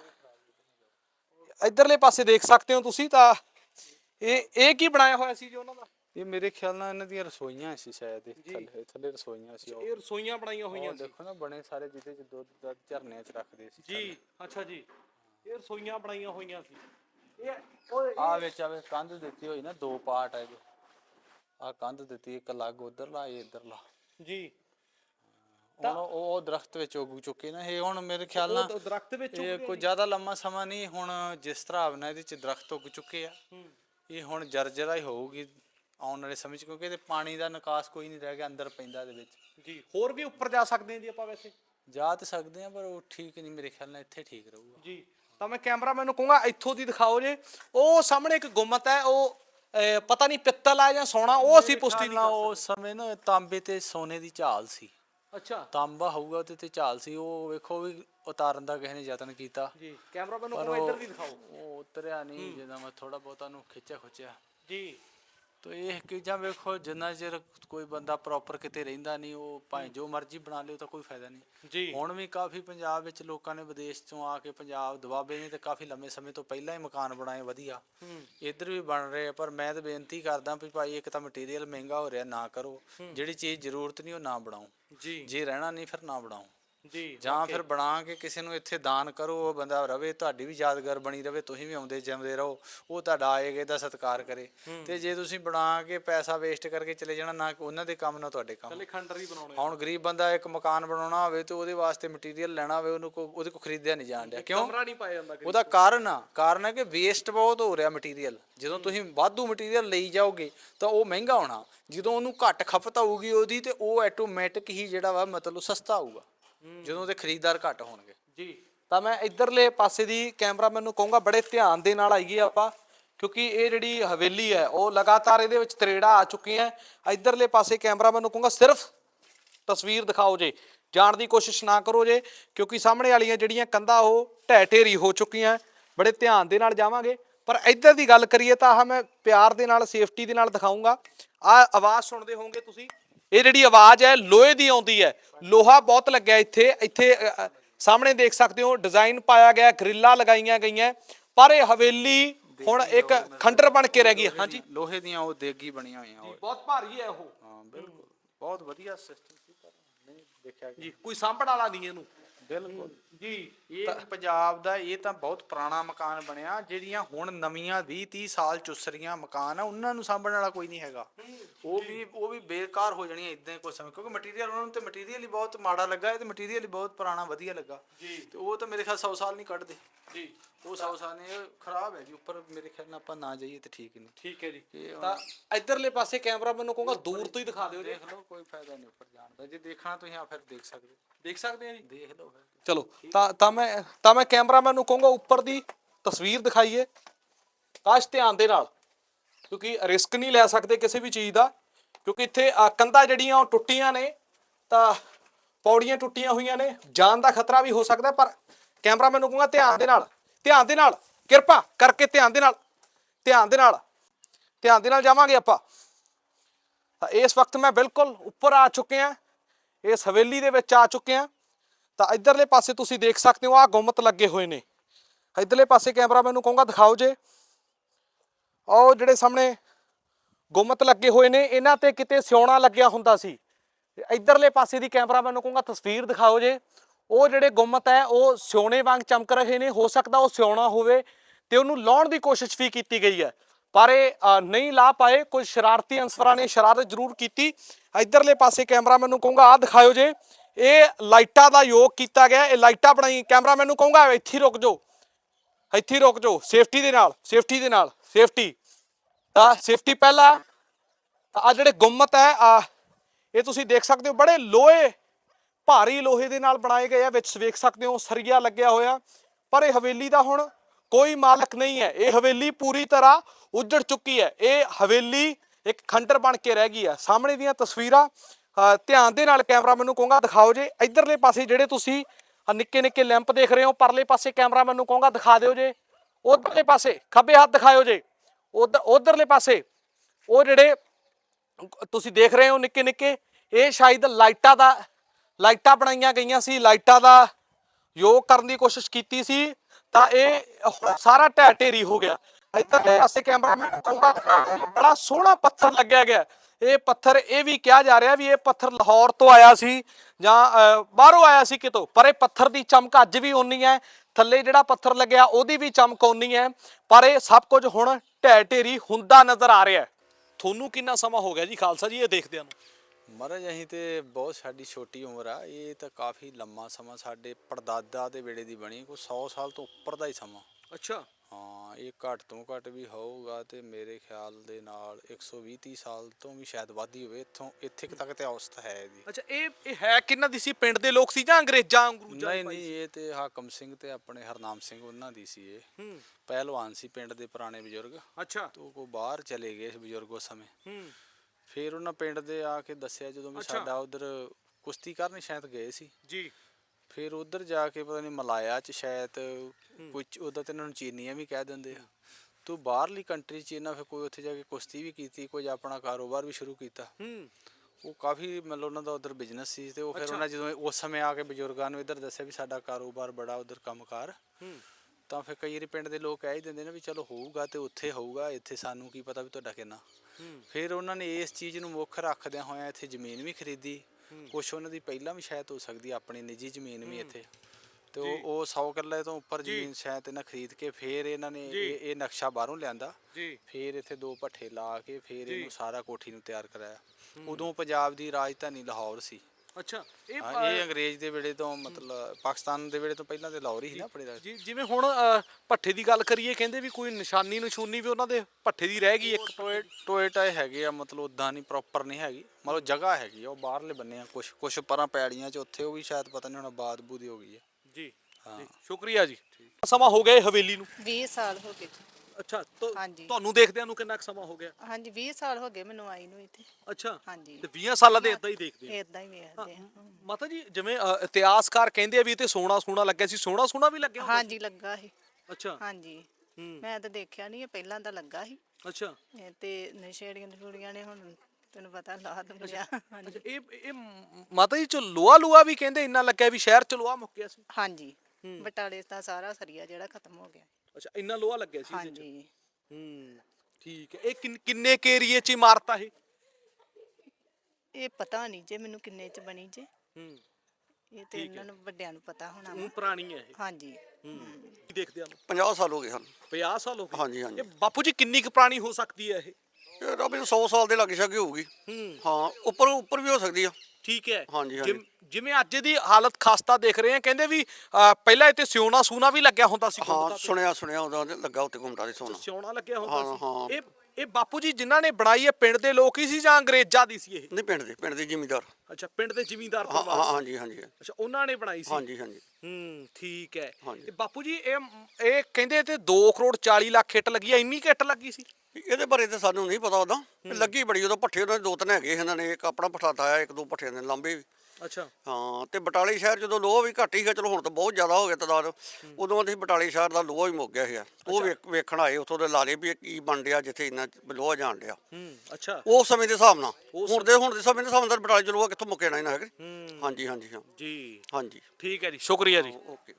ਇੱਧਰਲੇ ਪਾਸੇ ਦੇਖ ਸਕਦੇ ਹੋ ਤੁਸੀਂ ਤਾਂ ਇਹ ਇਹ ਕੀ ਬਣਾਇਆ ਹੋਇਆ ਸੀ ਜੀ ਉਹਨਾਂ ਦਾ? ਇਹ ਮੇਰੇ ਖਿਆਲ ਨਾਲ ਇਹਨਾਂ ਦੀਆਂ ਰਸੋਈਆਂ ਸੀ ਸ਼ਾਇਦ ਇਹ ਥੱਲੇ ਥੱਲੇ ਰਸੋਈਆਂ ਸੀ ਇਹ ਰਸੋਈਆਂ ਬਣਾਈਆਂ ਹੋਈਆਂ ਉਹ ਦੇਖੋ ਨਾ ਬਣੇ ਸਾਰੇ ਜਿਹਦੇ ਚ ਦੁੱਧ ਦਾ ਝਰਨਿਆਂ ਚ ਰੱਖਦੇ ਸੀ ਜੀ ਅੱਛਾ ਜੀ। ਇਹ ਰਸੋਈਆਂ ਬਣਾਈਆਂ ਹੋਈਆਂ ਸੀ। ਇਹ ਆ ਵਿੱਚ ਆਵੇ ਕੰਧ ਦਿੱਤੀ ਹੋਈ ਨਾ ਦੋ ਪਾਰਟ ਹੈ ਇਹਦੇ। ਆ ਕੰਧ ਦਿੱਤੀ ਇੱਕ ਅਲੱਗ ਉਧਰਲਾ ਇਹ ਇਧਰਲਾ ਜੀ। ਹੁਣ ਉਹ ਉਹ ਦਰਖਤ ਵਿੱਚ ਉੱਗ ਚੁੱਕੇ ਨਾ ਇਹ ਹੁਣ ਮੇਰੇ ਖਿਆਲ ਨਾਲ ਦਰਖਤ ਵਿੱਚ ਇਹ ਕੋਈ ਜ਼ਿਆਦਾ ਲੰਮਾ ਸਮਾਂ ਨਹੀਂ ਹੁਣ ਜਿਸ ਤਰ੍ਹਾਂ ਨਾਲ ਇਹਦੇ ਚ ਦਰਖਤ ਉੱਗ ਚੁੱਕੇ ਆ ਇਹ ਹੁਣ ਜਰਜਰਾ ਹੀ ਹੋਊਗੀ ਆਉਣ ਵਾਲੇ ਸਮੇਂ ਚ ਕਿਉਂਕਿ ਇਹਦੇ ਪਾਣੀ ਦਾ ਨਿਕਾਸ ਕੋਈ ਨਹੀਂ ਰਹਿ ਗਿਆ ਅੰਦਰ ਪੈਂਦਾ ਇਹਦੇ ਵਿੱਚ। ਜੀ ਹੋਰ ਵੀ ਉੱਪਰ ਜਾ ਸਕਦੇ ਹਾਂ ਜੀ ਆਪਾਂ ਵੈਸੇ? ਜਾ ਤਾਂ ਸਕਦੇ ਆ ਪਰ ਉਹ ਠੀਕ ਨਹੀਂ ਮੇਰੇ ਖਿਆਲ ਨਾਲ ਇੱਥੇ ਠੀਕ ਰਹੂਗਾ। ਜੀ। ਤਾਂ ਮੈਂ ਕੈਮਰਾਮੈਨ ਨੂੰ ਕਹੂੰਗਾ ਇੱਥੋਂ ਦੀ ਦਿਖਾਓ ਜੇ। ਉਹ ਸਾਹਮਣੇ ਇੱਕ ਗੁੰਮਤ ਹੈ ਉਹ ਅਹ, ਪਤਾ ਨਹੀਂ ਪਿੱਤਲ ਆ ਜਾਂ ਸੋਨਾ ਉਹ ਅਸੀਂ ਪੁਸ਼ਟੀ ਨਹੀਂ ਕਰ ਉਸ ਸਮੇਂ ਨਾ ਤਾਂਬੇ ਤੇ ਸੋਨੇ ਦੀ ਝਾਲ ਸੀ। ਅੱਛਾ। ਤਾਂਬਾ ਹੋਊਗਾ ਉਹਦੇ ਤੇ ਝਾਲ ਸੀ ਉਹ ਵੇਖੋ ਵੀ ਉਤਾਰਨ ਦਾ ਕਿਸੇ ਨੇ ਯਤਨ ਕੀਤਾ। ਜੀ ਕੈਮਰਾਮੈਨ ਨੂੰ ਪਰ ਕਹੂੰਗਾ ਉਹ ਇੱਧਰ ਵੀ ਦਿਖਾਓ। ਉਹ ਉਤਰਿਆ ਨਹੀਂ ਜਦੋਂ ਮੈਂ ਥੋੜਾ ਬਹੁਤਾ ਨੂੰ ਖਿੱਚਿਆ ਖੁੱਚਿਆ ਜੀ। ਤੋ ਇਹ ਚੀਜ਼ਾਂ ਵੇਖੋ ਜਿੰਨਾ ਚਿਰ ਕੋਈ ਬੰਦਾ ਪ੍ਰੋਪਰ ਕਿਤੇ ਰਹਿੰਦਾ ਨਹੀਂ ਉਹ ਭਾਵੇਂ ਜੋ ਮਰਜ਼ੀ ਬਣਾ ਲਿਓ ਤਾਂ ਕੋਈ ਫਾਇਦਾ ਨਹੀਂ ਜੀ। ਹੁਣ ਵੀ ਕਾਫੀ ਪੰਜਾਬ ਵਿੱਚ ਲੋਕਾਂ ਨੇ ਵਿਦੇਸ਼ ਤੋਂ ਆ ਕੇ ਪੰਜਾਬ ਦਬਾਬੇ ਨੇ ਤੇ ਕਾਫੀ ਲੰਮੇ ਸਮੇਂ ਤੋਂ ਪਹਿਲਾਂ ਹੀ ਮਕਾਨ ਬਣਾਏ ਵਧੀਆ। ਇੱਧਰ ਵੀ ਬਣ ਰਹੇ ਆ ਪਰ ਮੈਂ ਤਾਂ ਬੇਨਤੀ ਕਰਦਾ ਵੀ ਭਾਈ ਇੱਕ ਤਾਂ ਮਟੀਰੀਅਲ ਮਹਿੰਗਾ ਹੋ ਰਿਹਾ ਨਾ ਕਰੋ। ਜਿਹੜੀ ਚੀਜ਼ ਜ਼ਰੂਰਤ ਨਹੀਂ ਉਹ ਨਾ ਬਣਾਓ। ਜੀ। ਜੇ ਰਹਿਣਾ ਨਹੀਂ ਫਿਰ ਨਾ ਬਣਾਓ। ਜੀ ਜਾਂ ਫਿਰ ਬਣਾ ਕੇ ਕਿਸੇ ਨੂੰ ਇੱਥੇ ਦਾਨ ਕਰੋ ਉਹ ਬੰਦਾ ਰਵੇ ਤੁਹਾਡੀ ਵੀ ਯਾਦਗਾਰ ਬਣੀ ਰਵੇ ਤੁਸੀਂ ਵੀ ਆਉਂਦੇ ਜਾਂਦੇ ਰਹੋ ਉਹ ਤੁਹਾਡਾ ਆਏਗੇ ਦਾ ਸਤਿਕਾਰ ਕਰੇ। ਤੇ ਜੇ ਤੁਸੀਂ ਬਣਾ ਕੇ ਪੈਸਾ ਵੇਸਟ ਕਰਕੇ ਚਲੇ ਜਾਣਾ ਨਾ ਉਹਨਾਂ ਦੇ ਕੰਮ ਨਾ ਤੁਹਾਡੇ ਕੰਮ। ਕੱਲੇ ਖੰਡਰ ਹੀ ਬਣਾਉਣੇ ਹੁਣ ਗਰੀਬ ਬੰਦਾ ਇੱਕ ਮਕਾਨ ਬਣਾਉਣਾ ਹੋਵੇ ਤੇ ਉਹਦੇ ਵਾਸਤੇ ਮਟੀਰੀਅਲ ਲੈਣਾ ਹੋਵੇ ਉਹਨੂੰ ਕੋ ਉਹਦੇ ਕੋ ਖਰੀਦਿਆ ਨਹੀਂ ਜਾਣ ਡਿਆ। ਕਿਉਂ? ਕਮਰਾ ਨਹੀਂ ਪਾਇਆ ਜਾਂਦਾ ਉਹਦਾ ਕਾਰਨ ਆ ਕਾਰਨ ਹੈ ਕਿ ਵੇਸਟ ਬਹੁਤ ਹੋ ਰਿਹਾ ਮਟੀਰੀਅਲ ਜਦੋਂ ਤੁਸੀਂ ਵਾਧੂ ਮਟੀਰੀਅਲ ਲਈ ਜਾਓਗੇ ਤਾਂ ਉਹ ਮਹਿੰਗਾ ਹੋਣਾ। ਜਦੋਂ ਉਹਨੂੰ ਘੱਟ ਖਪਤ ਆਊਗੀ ਉਹਦੀ ਤੇ ਉਹ ਆਟੋਮੈਟਿਕ ਹੀ ਜਿਹੜਾ ਵਾ ਮਤਲਬ ਸਸਤਾ ਆਊਗਾ। ਜਦੋਂ ਉਹਦੇ ਖਰੀਦਦਾਰ ਘੱਟ ਹੋਣਗੇ। ਜੀ। ਤਾਂ ਮੈਂ ਇਧਰਲੇ ਪਾਸੇ ਦੀ ਕੈਮਰਾ ਮੈਨੂੰ ਕਹੂੰਗਾ ਬੜੇ ਧਿਆਨ ਦੇ ਨਾਲ ਆਈਏ ਆਪਾਂ ਕਿਉਂਕਿ ਇਹ ਜਿਹੜੀ ਹਵੇਲੀ ਹੈ ਉਹ ਲਗਾਤਾਰ ਇਹਦੇ ਵਿੱਚ ਤਰੇੜਾ ਆ ਚੁੱਕੀਆਂ ਇਧਰਲੇ ਪਾਸੇ ਕੈਮਰਾ ਮੈਨੂੰ ਕਹੂੰਗਾ ਸਿਰਫ ਤਸਵੀਰ ਦਿਖਾਓ ਜੇ। ਜਾਣ ਦੀ ਕੋਸ਼ਿਸ਼ ਨਾ ਕਰੋ ਜੇ ਕਿਉਂਕਿ ਸਾਹਮਣੇ ਵਾਲੀਆਂ ਜਿਹੜੀਆਂ ਕੰਧਾਂ ਉਹ ਢਹਿ ਢੇਰੀ ਹੋ ਚੁੱਕੀਆਂ ਬੜੇ ਧਿਆਨ ਦੇ ਨਾਲ ਜਾਵਾਂਗੇ। ਪਰ ਇੱਧਰ ਦੀ ਗੱਲ ਕਰੀਏ ਤਾਂ ਆਹ ਮੈਂ ਪਿਆਰ ਦੇ ਨਾਲ ਸੇਫਟੀ ਦੇ ਨਾਲ ਦਿਖਾਉਂਗਾ ਆ ਆਵਾਜ਼ ਸੁਣਦੇ ਹੋਵੋਗੇ ਤੁਸੀਂ। ਇਹ ਜਿਹੜੀ ਆਵਾਜ਼ ਹੈ ਲੋਹੇ ਦੀ ਆਉਂਦੀ ਹੈ। ਲੋਹਾ ਬਹੁਤ ਲੱਗਿਆ ਇੱਥੇ। ਇੱਥੇ ਸਾਹਮਣੇ ਦੇਖ ਸਕਦੇ ਹੋ ਡਿਜ਼ਾਈਨ ਪਾਇਆ ਗਿਆ ਗ੍ਰਿਲਾਂ ਲਗਾਈਆਂ ਗਈਆਂ। ਪਰ ਇਹ ਹਵੇਲੀ ਹੁਣ ਇੱਕ ਖੰਡਰ ਬਣ ਕੇ ਰਹਿ ਗਈ। ਹਾਂਜੀ। ਲੋਹੇ ਦੀਆਂ ਉਹ ਦੇਗੀ ਬਣੀਆਂ ਹੋਈਆਂ ਉਹ ਬਹੁਤ ਭਾਰੀ ਹੈ ਉਹ। ਹਾਂ ਬਿਲਕੁਲ। ਬਹੁਤ ਵਧੀਆ ਸਿਸਟਮ ਸੀ ਪਰ ਨਹੀਂ ਦੇਖਿਆ ਜੀ ਕੋਈ ਸਾਂਭਣ ਵਾਲਾ ਨਹੀਂ ਇਹਨੂੰ। ਬਿਲਕੁਲ। ਜੀ ਇਹ ਪੰਜਾਬ ਦਾ ਇਹ ਤਾਂ ਬਹੁਤ ਪੁਰਾਣਾ ਮਕਾਨ ਬਣਿਆ ਜਿਹੜੀਆਂ ਹੁਣ ਨਵੀਆਂ 20 30 ਸਾਲ ਚੁੱਸ ਰਹੀਆਂ ਮਕਾਨ ਆ ਉਹਨਾਂ ਨੂੰ ਸਾਂਭਣ ਵਾਲਾ ਕੋਈ ਨਹੀਂ ਹੈਗਾ। ਉਹ ਵੀ ਉਹ ਵੀ ਬੇਕਾਰ ਹੋ ਜਾਣੀਆਂ ਇਦਾਂ ਕੁਝ ਸਮੇਂ ਕਿਉਂਕਿ ਮਟੀਰੀਅਲ ਉਹਨਾਂ ਨੂੰ ਤੇ ਮਟੀਰੀਅਲ ਹੀ ਬਹੁਤ ਮਾੜਾ ਲੱਗਾ ਤੇ ਮਟੀਰੀਅਲ ਹੀ ਬਹੁਤ ਪੁਰਾਣਾ ਵਧੀਆ ਲੱਗਾ। ਜੀ। ਤੇ ਉਹ ਤਾਂ ਮੇਰੇ ਖਿਆਲ 100 ਸਾਲ ਨਹੀਂ ਕੱਢਦੇ। ਜੀ। ਉਹ 100 ਸਾਲ ਨੇ ਇਹ ਖਰਾਬ ਹੈ ਜੀ ਉੱਪਰ ਮੇਰੇ ਖਿਆਲ ਨਾਲ ਆਪਾਂ ਨਾ ਜਾਈਏ ਤੇ ਠੀਕ ਨਹੀਂ। ਠੀਕ ਹੈ ਜੀ। ਇਹ ਤਾਂ ਇਧਰਲੇ ਪਾਸੇ ਕੈਮਰਾ ਮੈਨੂੰ ਕਹੂੰਗਾ ਦੂਰ ਤੋਂ ਹੀ ਦਿਖਾ ਦਿਓ ਜੀ। ਦੇਖ ਲਓ ਕੋਈ ਫਾਇਦਾ ਨਹੀਂ ਉੱਪਰ ਜਾਣ ਦਾ। ਜੇ ਦੇਖਣਾ ਤੁਸੀਂ ਆ ਫਿਰ ਦੇਖ ਸਕਦੇ ਹੋ। ਦੇਖ ਸਕਦੇ ਆ ਜੀ। ਦੇਖ ਲਓ ਫਿਰ। ਚਲੋ ਤਾਂ ਤਾਂ ਮੈਂ ਤਾਂ ਮੈਂ ਕੈਮਰਾ ਮੈਨੂੰ ਕਹੂੰਗਾ ਉੱਪਰ ਦੀ ਤਸਵੀਰ ਦਿਖਾਈਏ। ਕਾਸ਼ ਧਿਆਨ ਦੇ ਨਾਲ ਕਿਉਂਕਿ ਰਿਸਕ ਨਹੀਂ ਲੈ ਸਕਦੇ ਕਿਸੇ ਵੀ ਚੀਜ਼ ਦਾ ਕਿਉਂਕਿ ਇੱਥੇ ਅ, ਕੰਧਾਂ ਜਿਹੜੀਆਂ ਉਹ ਟੁੱਟੀਆਂ ਨੇ ਤਾਂ ਪੌੜੀਆਂ ਟੁੱਟੀਆਂ ਹੋਈਆਂ ਨੇ। ਜਾਨ ਦਾ ਖਤਰਾ ਵੀ ਹੋ ਸਕਦਾ ਪਰ ਕੈਮਰਾ ਮੈਨੂੰ ਕਹੂੰਗਾ ਧਿਆਨ ਦੇ ਨਾਲ। ਧਿਆਨ ਦੇ ਨਾਲ, ਕਿਰਪਾ ਕਰਕੇ ਧਿਆਨ ਦੇ ਨਾਲ, ਧਿਆਨ ਦੇ ਨਾਲ, ਧਿਆਨ ਦੇ ਨਾਲ ਜਾਵਾਂਗੇ ਆਪਾਂ। ਤਾਂ ਇਸ ਵਕਤ ਮੈਂ ਬਿਲਕੁਲ ਉੱਪਰ ਆ ਚੁੱਕਿਆ ਇਸ ਹਵੇਲੀ ਦੇ ਵਿੱਚ ਆ ਚੁੱਕਿਆ ਤਾਂ ਇਧਰਲੇ ਪਾਸੇ ਤੁਸੀਂ ਦੇਖ ਸਕਦੇ ਹੋ ਆ ਗੁੰਮਤ ਲੱਗੇ ਹੋਏ ਨੇ। ਇਧਰਲੇ ਪਾਸੇ ਕੈਮਰਾਮੈਨ ਨੂੰ ਕਹੂੰਗਾ, ਦਿਖਾਓ ਜੇ। ਉਹ ਜਿਹੜੇ ਸਾਹਮਣੇ ਗੁੰਮਤ ਲੱਗੇ ਹੋਏ ਨੇ, ਇਹਨਾਂ ਤੇ ਕਿਤੇ ਸਿਉਣਾ ਲੱਗਿਆ ਹੁੰਦਾ ਸੀ। ਇਧਰਲੇ ਪਾਸੇ ਦੀ ਕੈਮਰਾਮੈਨ ਨੂੰ ਕਹੂੰਗਾ, ਤਸਵੀਰ ਦਿਖਾਓ ਜੇ। ਉਹ ਜਿਹੜੇ ਗੁੰਮਤ ਹੈ, ਉਹ ਸਿਉਣੇ ਵਾਂਗ ਚਮਕ ਰਹੇ ਨੇ, ਹੋ ਸਕਦਾ ਉਹ ਸਿਉਣਾ ਹੋਵੇ ਤੇ ਉਹਨੂੰ ਲਾਉਣ ਦੀ ਕੋਸ਼ਿਸ਼ ਵੀ ਕੀਤੀ ਗਈ ਹੈ। ਪਰ ਇਹ ਨਹੀਂ ਲਾ ਪਾਏ, ਕੁਝ ਸ਼ਰਾਰਤੀ ਅਨਸਰਾਂ ਨੇ ਸ਼ਰਾਰਤ ਜ਼ਰੂਰ ਕੀਤੀ। ਇਧਰਲੇ ਪਾਸੇ ਕੈਮਰਾਮੈਨ ਨੂੰ ਕਹੂੰਗਾ ਆ ਦਿਖਾਇਓ ਜੇ। ਇਹ ਲਾਈਟਾਂ ਦਾ ਯੋਗ ਕੀਤਾ ਗਿਆ, ਇਹ ਲਾਈਟਾਂ ਬਣਾਈ, ਕੈਮਰਾਮੈਨ ਨੂੰ ਕਹੂੰਗਾ ਇੱਥੇ ਰੁਕ ਜਾਓ। ਇੱਥੇ ਰੁਕ ਜਾਓ, ਸੇਫਟੀ ਦੇ ਨਾਲ, ਸੇਫਟੀ ਦੇ ਨਾਲ, ਸੇਫਟੀ। ਤਾਂ ਸੇਫਟੀ ਪਹਿਲਾ ਆ ਜਿਹੜੇ ਗੁੰਮਤ ਹੈ ਆ ਇਹ ਤੁਸੀਂ ਦੇਖ ਸਕਦੇ ਹੋ, ਬੜੇ ਲੋਹੇ ਭਾਰੀ ਲੋਹੇ ਦੇ ਨਾਲ ਬਣਾਏ ਗਏ ਆ, ਵਿੱਚ ਵੇਖ ਸਕਦੇ ਹੋ ਸਰੀਆ ਲੱਗਿਆ ਹੋਇਆ। ਪਰ ਇਹ ਹਵੇਲੀ ਦਾ ਹੁਣ ਕੋਈ ਮਾਲਕ ਨਹੀਂ ਹੈ। ਇਹ ਹਵੇਲੀ ਪੂਰੀ ਤਰ੍ਹਾਂ ਉੱਜੜ ਚੁੱਕੀ ਹੈ। ਇਹ ਹਵੇਲੀ ਇੱਕ ਖੰਡਰ ਬਣ ਕੇ ਰਹਿ ਗਈ ਹੈ। ਸਾਹਮਣੇ ਦੀਆਂ ਤਸਵੀਰਾਂ ਧਿਆਨ ਦੇ ਨਾਲ ਕੈਮਰਾ ਮੈਨੂੰ ਕਹੂੰਗਾ, ਦਿਖਾਓ ਜੇ ਇਧਰਲੇ ਪਾਸੇ ਜਿਹੜੇ ਤੁਸੀਂ ਨਿੱਕੇ ਨਿੱਕੇ ਲੈਂਪ ਦੇਖ ਰਹੇ ਹੋ, ਪਰਲੇ ਪਾਸੇ ਕੈਮਰਾ ਮੈਨੂੰ ਕਹੂੰਗਾ, ਦਿਖਾ ਦਿਓ ਜੇ। ਉਧਰਲੇ ਪਾਸੇ, ਖੱਬੇ ਹੱਥ ਦਿਖਾਇਓ ਜੇ। ਉਧਰ ਉਧਰਲੇ ਪਾਸੇ, ਉਹ ਜਿਹੜੇ ਤੁਸੀਂ ਦੇਖ ਰਹੇ ਹੋ ਨਿੱਕੇ ਨਿੱਕੇ ਇਹ ਸ਼ਾਇਦ ਲਾਈਟਾਂ ਦਾ ਲਾਈਟਾਂ ਬਣਾਈਆਂ ਗਈਆਂ ਸੀ, ਲਾਈਟਾਂ ਦਾ ਯੋਗ ਕਰਨ ਦੀ ਕੋਸ਼ਿਸ਼ ਕੀਤੀ ਸੀ, ਤਾਂ ਇਹ ਸਾਰਾ ਢਹਿ ਢੇਰੀ ਹੋ ਗਿਆ। ਇੱਧਰ ਪਾਸੇ ਕੈਮਰਾ ਬੜਾ ਸੋਹਣਾ ਪੱਥਰ ਲੱਗਿਆ ਗਿਆ। ਇਹ ਪੱਥਰ, ਇਹ ਵੀ ਕਿਹਾ ਜਾ ਰਿਹਾ ਵੀ ਇਹ ਪੱਥਰ ਲਾਹੌਰ ਤੋਂ ਆਇਆ ਸੀ ਜਾਂ ਬਾਹਰੋਂ ਆਇਆ ਸੀ ਕਿਤੋਂ, ਪਰ ਇਹ ਪੱਥਰ ਦੀ ਚਮਕ ਅੱਜ ਵੀ ਓਨੀ ਹੈ। ਥੱਲੇ ਜਿਹੜਾ ਪੱਥਰ ਲੱਗਿਆ, ਉਹਦੀ ਵੀ ਚਮਕ ਓਨੀ ਹੈ, ਪਰ ਇਹ ਸਭ ਕੁਝ ਹੁਣ ਢਹਿ ਢੇਰੀ ਹੁੰਦਾ ਨਜ਼ਰ ਆ ਰਿਹਾ ਤੁਹਾਨੂੰ ਕਿੰਨਾ ਸਮਾਂ ਹੋ ਗਿਆ ਜੀ ਖਾਲਸਾ ਜੀ, ਇਹ ਦੇਖਦਿਆਂ ਨੂੰ? ਮਹਾਰਾਜ ਅਸੀਂ ਤੇ ਬਹੁਤ ਸਾਡੀ ਛੋਟੀ ਉਮਰ ਆ। ਇਹ ਤਾਂ ਕਾਫੀ ਲੰਮਾ ਸਮਾਂ ਸਾਡੇ ਪੜਦਾਦਾ ਦੇ ਵੇਲੇ ਦੀ ਬਣੀ ਕੋਈ 100 ਸਾਲ ਤੋਂ ਉੱਪਰ ਦਾ ਹੀ ਸਮਾਂ। ਅੱਛਾ। ਹਾਂ ਇਹ ਘੱਟ ਤੋਂ ਘੱਟ ਵੀ ਹੋਊਗਾ ਤੇ ਮੇਰੇ ਖਿਆਲ ਦੇ ਨਾਲ 120 30 ਸਾਲ ਤੋਂ ਵੀ ਸ਼ਾਇਦ ਵੱਧ ਹੀ ਹੋਵੇ। ਇੱਥੋਂ ਇੱਥੇ ਤੱਕ ਤੇ ਅਵਸਥਾ ਹੈ ਇਹਦੀ। ਅੱਛਾ ਇਹ ਇਹ ਹੈ ਕਿੰਨਾ ਦੀ ਸੀ? ਪਿੰਡ ਦੇ ਲੋਕ ਸੀ ਜਾਂ ਅੰਗਰੇਜ਼ਾਂ ਅੰਗਰੂਜ਼ਾਂ ਨਹੀਂ ਨਹੀਂ ਇਹ ਤੇ ਹਾਕਮ ਸਿੰਘ ਤੇ ਆਪਣੇ ਹਰਨਾਮ ਸਿੰਘ ਉਹਨਾਂ ਦੀ ਸੀ ਇਹ। ਹੂੰ। ਪਹਿਲਵਾਨ ਸੀ ਪਿੰਡ ਦੇ ਪੁਰਾਣੇ ਬਜ਼ੁਰਗ। ਅੱਛਾ। ਤੋਂ ਕੋ ਬਾਹਰ ਚਲੇ ਗਏ ਇਸ ਬਜ਼ੁਰਗ ਉਸ ਸਮੇਂ। ਹੂੰ। ਫਿਰ ਉਹਨਾਂ ਪਿੰਡ ਦੇ ਆ ਕੇ ਦੱਸਿਆ ਜਦੋਂ ਵੀ ਅੱਛਾ। ਸਾਡਾ ਉਧਰ ਕੁਸ਼ਤੀ ਕਰਨ ਸ਼ਾਇਦ ਗਏ ਸੀ। ਜੀ। ਫਿਰ ਉਧਰ ਜਾ ਕੇ ਪਤਾ ਨਹੀਂ ਮਲਾਇਆ ਚ ਸ਼ਾਇਦ ਕੁਝ ਉਹਦਾ ਤੇ ਇਹਨਾਂ ਨੂੰ ਚੀਨੀਆਂ ਵੀ ਕਹਿ ਦਿੰਦੇ ਆ। ਤੂੰ ਬਾਹਰਲੀ ਕੰਟਰੀ ਚ ਇਹਨਾਂ ਫਿਰ ਕੋਈ ਉੱਥੇ ਜਾ ਕੇ ਕੁਸ਼ਤੀ ਵੀ ਕੀਤੀ ਕੁਝ ਆਪਣਾ ਕਾਰੋਬਾਰ ਵੀ ਸ਼ੁਰੂ ਕੀਤਾ। ਹੂੰ। ਉਹ ਕਾਫੀ ਮਤਲਬ ਉਹਨਾਂ ਦਾ ਉਧਰ ਬਿਜ਼ਨਸ ਸੀ ਤੇ ਉਹ ਫਿਰ ਅੱਛਾ। ਉਹਨਾਂ ਜਦੋਂ ਉਸ ਸਮੇਂ ਆ ਕੇ ਬਜ਼ੁਰਗਾਂ ਨੂੰ ਇੱਧਰ ਦੱਸਿਆ ਵੀ ਸਾਡਾ ਕਾਰੋਬਾਰ ਬੜਾ ਉਧਰ ਕੰਮਕਾਰ ਹੂੰ। ਤਾਂ ਫਿਰ ਕਈ ਵਾਰੀ ਪਿੰਡ ਦੇ ਲੋਕ ਕਹਿ ਹੀ ਦਿੰਦੇ ਨੇ ਵੀ ਚਲੋ ਹੋਊਗਾ ਤੇ ਉੱਥੇ ਹੋਊਗਾ ਇੱਥੇ ਸਾਨੂੰ ਕੀ ਪਤਾ ਵੀ ਤੁਹਾਡਾ ਕਿੰਨਾ। ਫਿਰ ਉਹਨਾਂ ਨੇ ਇਸ ਚੀਜ਼ ਨੂੰ ਮੁੱਖ ਰੱਖਦਿਆਂ ਹੋਇਆਂ ਇੱਥੇ ਜ਼ਮੀਨ ਵੀ ਖਰੀਦੀ। ਕੁਛ ਉਹਨਾਂ ਦੀ ਪਹਿਲਾਂ ਵੀ ਸ਼ਾਇਦ ਹੋ ਸਕਦੀ ਆਪਣੀ ਨਿੱਜੀ ਜ਼ਮੀਨ ਵੀ ਇੱਥੇ। ਤੇ ਉਹ ਉਹ 100 ਕਿੱਲੇ ਤੋਂ ਉੱਪਰ ਜ਼ਮੀਨ ਸ਼ਾਇਦ ਇਹਨਾਂ ਖਰੀਦ ਕੇ ਫੇਰ ਇਹਨਾਂ ਨੇ ਇਹ ਨਕਸ਼ਾ ਬਾਹਰੋਂ ਲਿਆਂਦਾ। ਫੇਰ ਇੱਥੇ ਦੋ ਪੱਠੇ ਲਾ ਕੇ ਫੇਰ ਇਹਨੂੰ ਸਾਰਾ ਕੋਠੀ ਨੂੰ ਤਿਆਰ ਕਰਾਇਆ। ਉਦੋਂ ਪੰਜਾਬ ਦੀ ਰਾਜਧਾਨੀ ਲਾਹੌਰ ਸੀ। ਅੱਛਾ ਇਹ ਹਾਂ, ਇਹ ਅੰਗਰੇਜ਼ ਦੇ ਵੇਲੇ ਤੋਂ ਮਤਲਬ ਪਾਕਿਸਤਾਨ ਦੇ ਵੇਲੇ ਤੋਂ ਪਹਿਲਾਂ ਤੇ ਲਾਹੌਰ ਹੀ ਸੀ ਨਾ ਆਪਣੇ ਦਾ ਜੀ ਜਿਵੇਂ ਹੁਣ ਅ, ਭੱਠੇ ਦੀ ਗੱਲ ਕਰੀਏ ਕਹਿੰਦੇ ਵੀ ਕੋਈ ਨਿਸ਼ਾਨੀ ਨਸ਼ੂਨੀ ਵੀ ਉਹਨਾਂ ਦੇ ਭੱਠੇ ਦੀ ਰਹਿ ਗਈ ਇੱਕ। ਟੋਏ ਟੋਏ ਟਾਏ ਹੈਗੇ ਆ ਮਤਲਬ ਉਦਾਂ ਨਹੀਂ ਪ੍ਰੋਪਰ ਨਹੀਂ ਹੈਗੀ। ਮਤਲਬ ਜਗ੍ਹਾ ਹੈਗੀ ਆ ਉਹ ਬਾਹਰਲੇ ਬੰਨੇ ਆ ਕੁਛ ਕੁਛ ਪਰਾਂ ਪੈੜੀਆਂ ਚ ਉੱਥੇ ਉਹ ਵੀ ਸ਼ਾਇਦ ਪਤਾ ਨਹੀਂ ਹੁਣ ਆਬਾਦ ਬੂਦੀ ਹੋ ਗਈ ਹੈ ਜੀ ਹਾਂ। ਸ਼ੁਕਰੀਆ ਜੀ। ਸਮਾਂ ਹੋ ਗਿਆ ਇਹ ਹਵੇਲੀ ਨੂੰ। 20 ਸਾਲ ਹੋ ਗਏ ਜੀ। ਅੱਛਾ ਤੋ- ਹਾਂਜੀ। ਤੁਹਾਨੂੰ ਦੇਖਦਿਆਂ ਨੂੰ ਕਿੰਨਾ ਕੁ ਸਮਾਂ ਹੋ ਗਿਆ? ਹਾਂਜੀ 20 ਸਾਲ ਹੋ ਗਏ ਮੈਨੂੰ ਆਈ ਨੂੰ ਇੱਥੇ। ਅੱਛਾ ਹਾਂਜੀ। ਤੇ 20 ਸਾਲਾਂ ਦੇ ਇਦਾਂ ਹੀ ਦੇਖਦੇ ਆ ਇਦਾਂ ਹੀ ਵੇਖਦੇ ਹਾਂ ਮਾਤਾ ਜੀ ਜਿਵੇਂ ਅ, ਇਤਿਹਾਸਕਾਰ ਕਹਿੰਦੇ ਆ ਵੀ ਤੇ ਸੋਨਾ ਸੋਨਾ ਲੱਗਿਆ ਸੀ ਸੋਨਾ ਸੋਨਾ ਵੀ ਲੱਗਿਆ ਹੁੰਦਾ ਹਾਂਜੀ ਲੱਗਾ ਸੀ। ਸੀ? ਅੱਛਾ। ਹਾਂਜੀ। ਹੂੰ। ਮੈਂ ਤਾਂ ਦੇਖਿਆ ਨਹੀਂ ਪਹਿਲਾਂ ਤਾਂ ਲੱਗਾ ਸੀ। ਅੱਛਾ। ਇਹ ਤੇ ਨਸ਼ੇੜੀਆਂ ਨਸ਼ੂੜੀਆਂ ਨੇ ਹੁਣ ਤੈਨੂੰ ਪਤਾ ਲਾ ਦਿੰਦੇ ਆ ਹਾਂਜੀ। ਅੱਛਾ ਇਹ ਇਹ ਮ- ਮਾਤਾ ਜੀ ਚ ਲੋਹਾ ਲੂਆ ਵੀ ਕਹਿੰਦੇ ਇੰਨਾ ਲੱਗਿਆ ਵੀ ਸ਼ਹਿਰ ਚ ਲੋਹਾ ਮੁੱਕਿਆ ਸੀ? ਹਾਂਜੀ। ਬਟਾਲੇ ਦਾ ਸਾਰਾ ਸਰੀਆ ਜਿਹੜਾ ਖਤਮ ਹੋ ਗਿਆ। ਅੱਛਾ ਇੰਨਾ ਲੋਹਾ ਲੱਗਿਆ ਸੀ ਇਹਦੇ ਚ? ਹਾਂਜੀ। ਹੂੰ ਠੀਕ ਹੈ। ਇਹ ਕਿੰਨ- ਕਿੰਨੇ ਕੇ ਏਰੀਏ ਚ ਇਮਾਰਤ ਆ ਇਹ? ਇਹ ਪਤਾ ਨਹੀਂ ਜੇ ਮੈਨੂੰ ਕਿੰਨੇ ਚ ਬਣੀ ਜੇ। ਹੂੰ। ਇਹ ਤੇ ਇਹਨਾਂ ਨੂੰ ਵੱਡਿਆਂ ਨੂੰ ਪਤਾ ਹੋਣਾ ਵਾ। ਪੁਰਾਣੀ ਹੈ ਇਹ। ਹਾਂਜੀ। ਹੂੰ। ਕੀ ਦੇਖਦੇ ਆ? 50 ਸਾਲ ਹੋ ਗਏ ਹਨ। 50 ਸਾਲ ਹੋ ਗਏ? ਹਾਂਜੀ, ਹਾਂਜੀ। ਇਹ ਬਾਪੂ ਜੀ ਕਿੰਨੀ ਕੁ ਪੁਰਾਣੀ ਹੋ ਸਕਦੀ ਹੈ ਇਹ? ਇਹ ਰੱਬ ਨੂੰ 100 ਸਾਲ ਦੇ ਲੱਗ ਛਾਗੇ ਹੋਊਗੀ। ਹੂੰ। ਹਾਂ ਉੱਪਰ ਉੱਪਰ ਵੀ ਹੋ ਸਕਦੀ ਆ। ਠੀਕ ਹੈ ਹਾਂਜੀ, ਹਾਂਜੀ। ਜਿਵੇਂ- ਜਿਵੇਂ ਅੱਜ ਦੀ ਹਾਲਤ ਖਾਸਤਾ ਦੇਖ ਰਹੇ ਆ ਕਹਿੰਦੇ ਵੀ ਪਹਿਲਾਂ ਇੱਥੇ ਸਿਉਣਾ ਸੂਨਾ ਵੀ ਲੱਗਿਆ ਹੁੰਦਾ ਸੀ ਹਾਂ ਗੁੰਮਟਾਂ। ਸੁਣਿਆ ਸੁਣਿਆ ਉਹਦਾ ਲੱਗਾ ਉੱਤੇ ਘੁੰਮਦਾ ਸੀ ਸੋਨਾ ਸਿਉਣਾ ਲੱਗਿਆ ਹੁੰਦਾ ਹਾਂ, ਸੀ ਹਾਂ। ਇਹ ਇਹ ਬਾਪੂ ਜੀ ਜਿਨ੍ਹਾਂ ਨੇ ਬਣਾਈ ਹੈ ਪਿੰਡ ਦੇ ਲੋਕ ਹੀ ਸੀ ਜਾਂ ਅੰਗਰੇਜ਼ਾਂ ਦੀ ਸੀ ਇਹ ਨਹੀਂ ਪਿੰਡ ਦੇ ਪਿੰਡ ਦੇ ਜ਼ਿਮੀਂਦਾਰ ਅੱਛਾ ਪਿੰਡ ਦੇ ਜ਼ਿਮੀਂਦਾਰ ਹਾਂ ਪਰਿਵਾਰ ਹਾਂ ਸੀ। ਹਾਂਜੀ ਹਾਂਜੀ ਅੱਛਾ ਉਹਨਾਂ ਨੇ ਬਣਾਈ ਸੀ ਹਾਂਜੀ ਹਾਂਜੀ ਹੂੰ ਠੀਕ ਹੈ ਹਾਂਜੀ। ਤੇ ਬਾਪੂ ਜੀ ਇਹ ਇਹ ਕਹਿੰਦੇ ਤੇ 2 ਕਰੋੜ 40 ਲੱਖ ਹਿੱਟ ਲੱਗੀ ਆ ਇੰਨੀ ਕੁ ਹਿੱਟ ਲੱਗੀ ਸੀ ਇਹਦੇ ਬਾਰੇ ਤਾਂ ਸਾਨੂੰ ਨਹੀਂ ਪਤਾ ਉਹਦਾ ਲੱਗੀ ਬੜੀ ਉਦੋਂ ਪੱਠੇ ਉਹਨਾਂ ਦੇ ਦੋ ਤਿੰਨ ਹੈਗੇ ਇਹਨਾਂ ਨੇ ਇੱਕ ਆਪਣਾ ਪੱਠਾ ਤਾਇਆ ਇੱਕ ਦੋ ਪੱਠੇ ਨੇ ਲੰਬੇ ਵੀ। ਅੱਛਾ। ਹਾਂ ਤੇ ਬਟਾਲੇ ਸ਼ਹਿਰ ਜਦੋਂ ਲੋਹਾ ਵੀ ਘੱਟ ਹੀ ਗਿਆ ਚਲੋ ਹੁਣ ਤਾਂ ਬਹੁਤ ਜ਼ਿਆਦਾ ਹੋ ਗਿਆ ਤਦਾਦ। ਉਦੋਂ ਅਸੀਂ ਬਟਾਲੇ ਸ਼ਹਿਰ ਦਾ ਲੋਹਾ ਹੀ ਮੁੱਕ ਗਿਆ ਸੀਗਾ। ਉਹ ਵੇਖ- ਵੇਖਣ ਆਏ ਉੱਥੋਂ ਦੇ ਲਾਲੇ ਵੀ ਕੀ ਬਣ ਰਿਹਾ ਜਿੱਥੇ ਇੰਨਾ ਲੋਹਾ ਜਾਣ ਡਿਆ। ਹੂੰ ਅੱਛਾ। ਉਸ ਸਮੇਂ ਦੇ ਹਿਸਾਬ ਨਾਲ। ਹੁਣ ਦੇ ਹੁਣ ਦੇ ਸਮੇਂ ਦੇ ਹਿਸਾਬ ਨਾਲ ਬਟਾਲੇ ਚ ਲੋਹਾ ਕਿੱਥੋਂ ਮੁੱਕੇ ਨਾ ਇਹਨਾਂ ਹੈਗੇ। ਹਾਂਜੀ ਹਾਂਜੀ ਹਾਂ। ਜੀ। ਹਾਂਜੀ। ਠੀਕ ਹੈ ਜੀ ਸ਼ੁਕਰੀਆ ਜੀ। ਓਕੇ।